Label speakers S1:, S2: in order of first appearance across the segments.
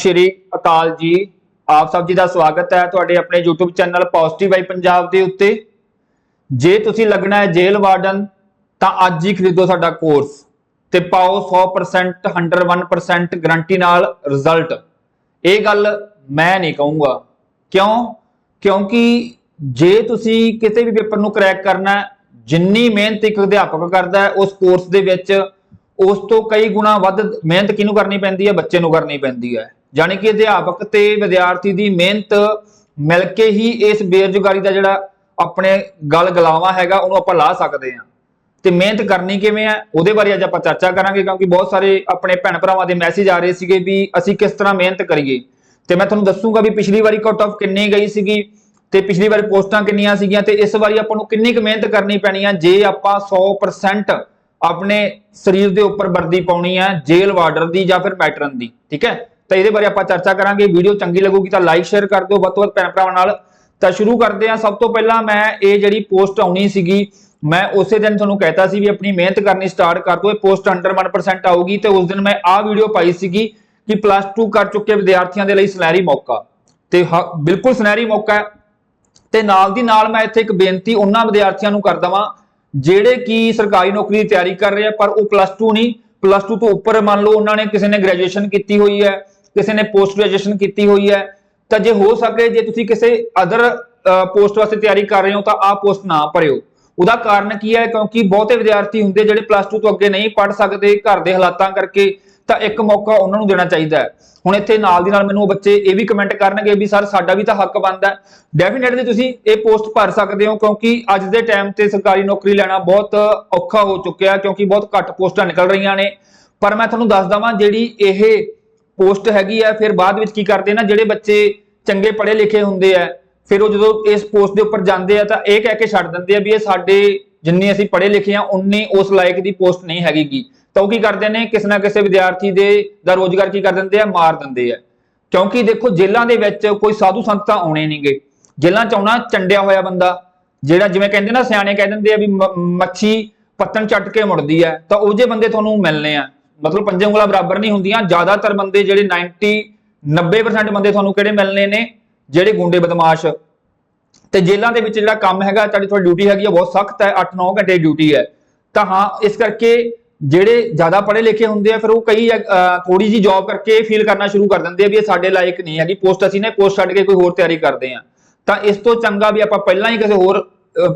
S1: ਸ਼੍ਰੀ ਅਕਾਲ ਜੀ ਆਪ ਸਭ ਜੀ ਦਾ ਸਵਾਗਤ ਹੈ ਤੁਹਾਡੇ ਆਪਣੇ YouTube channel positive I Punjab ਦੇ ਉੱਤੇ। ਜੇ ਤੁਸੀਂ ਲੱਗਣਾ ਹੈ ਜੇਲ੍ਹ ਵਾਰਡਨ, ਤਾਂ ਅੱਜ ਹੀ ਖਰੀਦੋ ਸਾਡਾ ਕੋਰਸ ਤੇ ਪਾਓ 100% 101% ਗਾਰੰਟੀ ਨਾਲ ਰਿਜ਼ਲਟ ਇਹ ਗੱਲ ਮੈਂ ਨਹੀਂ ਕਹੂੰਗਾ। ਕਿਉਂ? ਕਿਉਂਕਿ ਜੇ ਤੁਸੀਂ ਕਿਸੇ ਵੀ ਪੇਪਰ ਨੂੰ ਕਰੈਕ ਕਰਨਾ ਜਿੰਨੀ ਮਿਹਨਤ ਇੱਕ ਅਧਿਆਪਕ ਕਰਦਾ ਹੈ, ਉਸ ਕੋਰਸ ਦੇ ਵਿੱਚ ਉਸ ਤੋਂ ਕਈ ਗੁਣਾ ਵੱਧ ਮਿਹਨਤ ਕਿਹਨੂੰ ਕਰਨੀ ਪੈਂਦੀ ਹੈ? ਬੱਚੇ ਨੂੰ ਕਰਨੀ ਪੈਂਦੀ ਹੈ। ਯਾਨੀ ਕਿ ਅਧਿਆਪਕ ਤੇ ਵਿਦਿਆਰਥੀ ਦੀ ਮਿਹਨਤ ਮਿਲ ਕੇ ਹੀ ਇਸ ਬੇਰੁਜ਼ਗਾਰੀ ਦਾ ਜਿਹੜਾ ਆਪਣੇ ਗਲ ਗਲਾਵਾ ਹੈਗਾ, ਉਹਨੂੰ ਆਪਾਂ ਲਾ ਸਕਦੇ ਹਾਂ। ਤੇ ਮਿਹਨਤ ਕਰਨੀ ਕਿਵੇਂ ਹੈ, ਉਹਦੇ ਬਾਰੇ ਅੱਜ ਆਪਾਂ ਚਰਚਾ ਕਰਾਂਗੇ, ਕਿਉਂਕਿ ਬਹੁਤ ਸਾਰੇ ਆਪਣੇ ਭੈਣ ਭਰਾਵਾਂ ਦੇ ਮੈਸੇਜ ਆ ਰਹੇ ਸੀਗੇ ਵੀ ਅਸੀਂ ਕਿਸ ਤਰ੍ਹਾਂ ਮਿਹਨਤ ਕਰੀਏ। ਤੇ ਮੈਂ ਤੁਹਾਨੂੰ ਦੱਸੂਗਾ ਵੀ ਪਿਛਲੀ ਵਾਰੀ ਕਟ ਆਫ ਕਿੰਨੀ ਗਈ ਸੀਗੀ, ਤੇ ਪਿਛਲੀ ਵਾਰੀ ਪੋਸਟਾਂ ਕਿੰਨੀਆਂ ਸੀਗੀਆਂ, ਤੇ ਇਸ ਵਾਰੀ ਆਪਾਂ ਨੂੰ ਕਿੰਨੀ ਕੁ ਮਿਹਨਤ ਕਰਨੀ ਪੈਣੀ ਆ ਜੇ ਆਪਾਂ 100% ਆਪਣੇ ਸਰੀਰ ਦੇ ਉੱਪਰ ਵਰਦੀ ਪਾਉਣੀ ਹੈ, ਜੇਲ ਵਾਰਡਰ ਦੀ ਜਾਂ ਫਿਰ ਪੈਟਰਨ ਦੀ, ਠੀਕ ਹੈ? ਤਾਂ ਇਹਦੇ ਬਾਰੇ ਆਪਾਂ ਚਰਚਾ ਕਰਾਂਗੇ, ਵੀਡੀਓ ਚੰਗੀ ਲੱਗੂਗੀ ਤਾਂ ਲਾਈਕ ਸ਼ੇਅਰ ਕਰ ਦਿਓ ਵੱਧ ਤੋਂ ਵੱਧ ਭੈਣ ਭਰਾਵਾਂ ਨਾਲ। ਤਾਂ ਸ਼ੁਰੂ ਕਰਦੇ ਹਾਂ। ਸਭ ਤੋਂ ਪਹਿਲਾਂ ਮੈਂ ਇਹ ਜਿਹੜੀ ਪੋਸਟ ਆਉਣੀ ਸੀਗੀ, ਮੈਂ ਉਸੇ ਦਿਨ ਤੁਹਾਨੂੰ ਕਹਿਤਾ ਸੀ ਵੀ ਆਪਣੀ ਮਿਹਨਤ ਕਰਨੀ ਸਟਾਰਟ ਕਰ ਦਿਓ। ਇਹ ਪੋਸਟ ਅੰਡਰ 1% ਆਊਗੀ ਤੇ ਉਸ ਦਿਨ ਮੈਂ ਆਹ ਵੀਡੀਓ ਪਾਈ ਸੀਗੀ ਕਿ ਪਲੱਸ 2 ਕਰ ਚੁੱਕੇ ਵਿਦਿਆਰਥੀਆਂ ਦੇ ਲਈ ਸੁਨਹਿਰੀ ਮੌਕਾ। ਤੇ ਹ- ਬਿਲਕੁਲ ਸੁਨਹਿਰੀ ਮੌਕਾ ਹੈ। ਤੇ ਨਾਲ ਦੀ ਨਾਲ ਮੈਂ ਇੱਥੇ ਇੱਕ ਬੇਨਤੀ ਉਹਨਾਂ ਵਿਦਿਆਰਥੀਆਂ ਨੂੰ ਕਰ ਵਾਂ ਜਿਹੜੇ ਕਿ ਸਰਕਾਰੀ ਨੌਕਰੀ ਦੀ ਤਿਆਰੀ ਕਰ ਰਹੇ ਆ, ਪਰ ਉਹ ਪਲੱਸ 2 ਨਹੀਂ। ਪਲੱਸ 2 ਤੋਂ ਉੱਪਰ ਮੰਨ ਲਓ ਉਹਨਾਂ ਨੇ ਕਿਸੇ ਨੇ ਗ੍ਰੈਜੂਏਸ਼ਨ ਕੀਤੀ ਹੋਈ ਹੈ। ਕਿਸੇ ਨੇ ਪੋਸਟ ਗ੍ਰੈਜੂਏਸ਼ਨ ਕੀਤੀ ਹੋਈ ਹੈ, ਤਾਂ ਜੇ ਹੋ ਸਕੇ, ਜੇ ਤੁਸੀਂ ਕਿਸੇ ਅਦਰ ਪੋਸਟ ਵਾਸਤੇ ਤਿਆਰੀ ਕਰ ਰਹੇ ਹੋ, ਤਾਂ ਆਹ ਪੋਸਟ ਨਾ ਭਰਿਓ। ਉਹਦਾ ਕਾਰਨ ਕੀ ਹੈ? ਕਿਉਂਕਿ ਬਹੁਤੇ ਵਿਦਿਆਰਥੀ ਹੁੰਦੇ ਜਿਹੜੇ ਪਲੱਸ 2 ਤੋਂ ਅੱਗੇ ਨਹੀਂ ਪੜ੍ਹ ਸਕਦੇ ਘਰ ਦੇ ਹਾਲਾਤਾਂ ਕਰਕੇ, ਤਾਂ ਇੱਕ ਮੌਕਾ ਉਹਨਾਂ ਨੂੰ ਦੇਣਾ ਚਾਹੀਦਾ ਹੈ। ਹੁਣ ਇੱਥੇ ਨਾਲ ਦੀ ਨਾਲ ਮੈਨੂੰ ਉਹ ਬੱਚੇ ਇਹ ਵੀ ਕਮੈਂਟ ਕਰਨਗੇ ਵੀ, ਸਰ, ਸਾਡਾ ਵੀ ਤਾਂ ਹੱਕ ਬਣਦਾ ਹੈ। ਡੈਫੀਨਿਟਲੀ ਤੁਸੀਂ ਇਹ ਪੋਸਟ ਭਰ ਸਕਦੇ ਹੋ, ਕਿਉਂਕਿ ਅੱਜ ਦੇ ਟਾਈਮ ਤੇ ਸਰਕਾਰੀ ਨੌਕਰੀ ਲੈਣਾ ਬਹੁਤ ਔਖਾ ਹੋ ਚੁੱਕਿਆ, ਕਿਉਂਕਿ ਬਹੁਤ ਘੱਟ ਪੋਸਟਾਂ ਨਿਕਲ ਰਹੀਆਂ ਨੇ। ਪਰ ਮੈਂ ਤੁਹਾਨੂੰ ਦੱਸ ਦਵਾਂ, ਜਿਹੜੀ ਇਹ ਪੋਸਟ ਹੈਗੀ ਆ, ਫਿਰ ਬਾਅਦ ਵਿੱਚ ਕੀ ਕਰਦੇ ਨਾ, ਜਿਹੜੇ ਬੱਚੇ ਚੰਗੇ ਪੜ੍ਹੇ ਲਿਖੇ ਹੁੰਦੇ ਆ, ਫਿਰ ਉਹ ਜਦੋਂ ਇਸ ਪੋਸਟ ਦੇ ਉੱਪਰ ਜਾਂਦੇ ਆ ਤਾਂ ਇਹ ਕਹਿ ਕੇ ਛੱਡ ਦਿੰਦੇ ਆ ਵੀ ਇਹ ਸਾਡੇ ਜਿੰਨੇ ਅਸੀਂ ਪੜ੍ਹੇ ਲਿਖੇ ਆ ਉਨੀ ਉਸ ਲਾਇਕ ਦੀ ਪੋਸਟ ਨਹੀਂ ਹੈਗੀਗੀ। ਤਾਂ ਉਹ ਕੀ ਕਰਦੇ ਨੇ, ਕਿਸੇ ਨਾ ਕਿਸੇ ਵਿਦਿਆਰਥੀ ਦੇ ਦਾ ਰੋਜ਼ਗਾਰ ਕੀ ਕਰ ਦਿੰਦੇ ਆ, ਮਾਰ ਦਿੰਦੇ ਆ। ਕਿਉਂਕਿ ਦੇਖੋ, ਜੇਲ੍ਹਾਂ ਦੇ ਵਿੱਚ ਕੋਈ ਸਾਧੂ ਸੰਤ ਤਾਂ ਆਉਣੇ ਨਹੀਂਗੇ ਜੇਲ੍ਹਾਂ ਚ ਆਉਣਾ ਚੰਡਿਆ ਹੋਇਆ ਬੰਦਾ, ਜਿਹੜਾ ਜਿਵੇਂ ਕਹਿੰਦੇ ਨਾ, ਸਿਆਣੇ ਕਹਿ ਦਿੰਦੇ ਆ ਵੀ ਮ- ਮੱਛੀ ਪੱਤਨ ਚੱਟ ਕੇ ਮੁੜਦੀ ਹੈ ਤਾਂ ਉਹ ਜੇ ਬੰਦੇ ਤੁਹਾਨੂੰ ਮਿਲਨੇ ਆ ਮਤਲਬ ਪੰਜੇ ਉਂਗਲਾਂ ਬਰਾਬਰ ਨਹੀਂ ਹੁੰਦੀਆਂ। ਜ਼ਿਆਦਾਤਰ ਬੰਦੇ ਜਿਹੜੇ 90 90% ਬੰਦੇ ਤੁਹਾਨੂੰ ਕਿਹੜੇ ਮਿਲਨੇ ਨੇ? ਜਿਹੜੇ ਗੁੰਡੇ ਬਦਮਾਸ਼। ਤੇ ਜੇਲ੍ਹਾਂ ਦੇ ਵਿੱਚ ਜਿਹੜਾ ਕੰਮ ਹੈਗਾ, ਤੁਹਾਡੀ ਤੁਹਾਡੀ ਡਿਊਟੀ ਹੈਗੀ ਆ, ਬਹੁਤ ਸਖਤ ਹੈ 8-9 ਘੰਟੇ ਡਿਊਟੀ ਹੈ। ਤਾਂ ਹਾਂ, ਇਸ ਕਰਕੇ ਜਿਹੜੇ ਜ਼ਿਆਦਾ ਪੜ੍ਹੇ ਲਿਖੇ ਹੁੰਦੇ ਆ, ਫਿਰ ਉਹ ਕਈ ਥੋੜੀ ਜੀ ਜੌਬ ਕਰਕੇ ਫੀਲ ਕਰਨਾ ਸ਼ੁਰੂ ਕਰ ਦਿੰਦੇ ਆ ਵੀ ਇਹ ਸਾਡੇ ਲਾਇਕ ਨਹੀਂ ਹੈਗੀ। ਪੋਸਟ ਅਸੀਂ ਨੇ ਪੋਸਟ ਛੱਡ ਕੇ ਕੋਈ ਹੋਰ ਤਿਆਰੀ ਕਰਦੇ ਆ। ਤਾਂ ਇਸ ਤੋਂ ਚੰਗਾ ਵੀ ਆਪਾਂ ਪਹਿਲਾਂ ਹੀ ਕਿਸੇ ਹੋਰ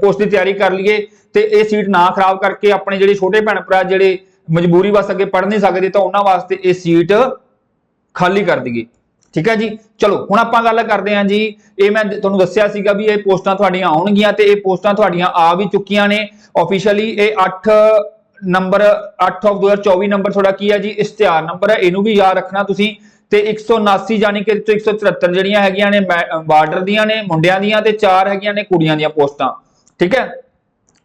S1: ਪੋਸਟ ਦੀ ਤਿਆਰੀ ਕਰ ਲਈਏ ਤੇ ਇਹ ਸੀਟ ਨਾ ਖਰਾਬ ਕਰਕੇ ਆਪਣੇ ਜਿਹੜੇ ਛੋਟੇ ਭੈਣ ਭਰਾ, ਜਿਹੜੇ ਮਜਬੂਰੀ ਵਾਸਤੇ ਅੱਗੇ ਪੜ੍ਹ ਨਹੀਂ ਸਕਦੇ ਤਾਂ ਉਹਨਾਂ ਵਾਸਤੇ ਇਹ ਸੀਟ ਖਾਲੀ ਕਰ ਦਈਏ। ਠੀਕ ਹੈ ਜੀ? ਚਲੋ, ਹੁਣ ਆਪਾਂ ਗੱਲ ਕਰਦੇ ਹਾਂ ਜੀ। ਇਹ ਮੈਂ ਤੁਹਾਨੂੰ ਦੱਸਿਆ ਸੀਗਾ ਵੀ ਇਹ ਪੋਸਟਾਂ ਤੁਹਾਡੀਆਂ ਆਉਣਗੀਆਂ ਤੇ ਇਹ ਪੋਸਟਾਂ ਤੁਹਾਡੀਆਂ ਆ ਵੀ ਚੁੱਕੀਆਂ ਨੇ। ਆਫੀਸ਼ੀਅਲੀ ਇਹ 8 ਨੰਬਰ 8 ਆਫ 2024 ਨੰਬਰ ਤੁਹਾਡਾ ਕੀ ਹੈ ਜੀ? ਇਸ਼ਤਿਹਾਰ ਨੰਬਰ ਹੈ, ਇਹਨੂੰ ਵੀ ਯਾਦ ਰੱਖਣਾ ਤੁਸੀਂ। ਤੇ 179 ਯਾਨੀ ਕਿ 174 ਜਿਹੜੀਆਂ ਹੈਗੀਆਂ ਨੇ ਬਾਰਡਰ ਦੀਆਂ ਨੇ, ਮੁੰਡਿਆਂ ਦੀਆਂ ਤੇ 4 ਹੈਗੀਆਂ ਨੇ ਕੁੜੀਆਂ ਦੀਆਂ ਪੋਸਟਾਂ। ਠੀਕ ਹੈ?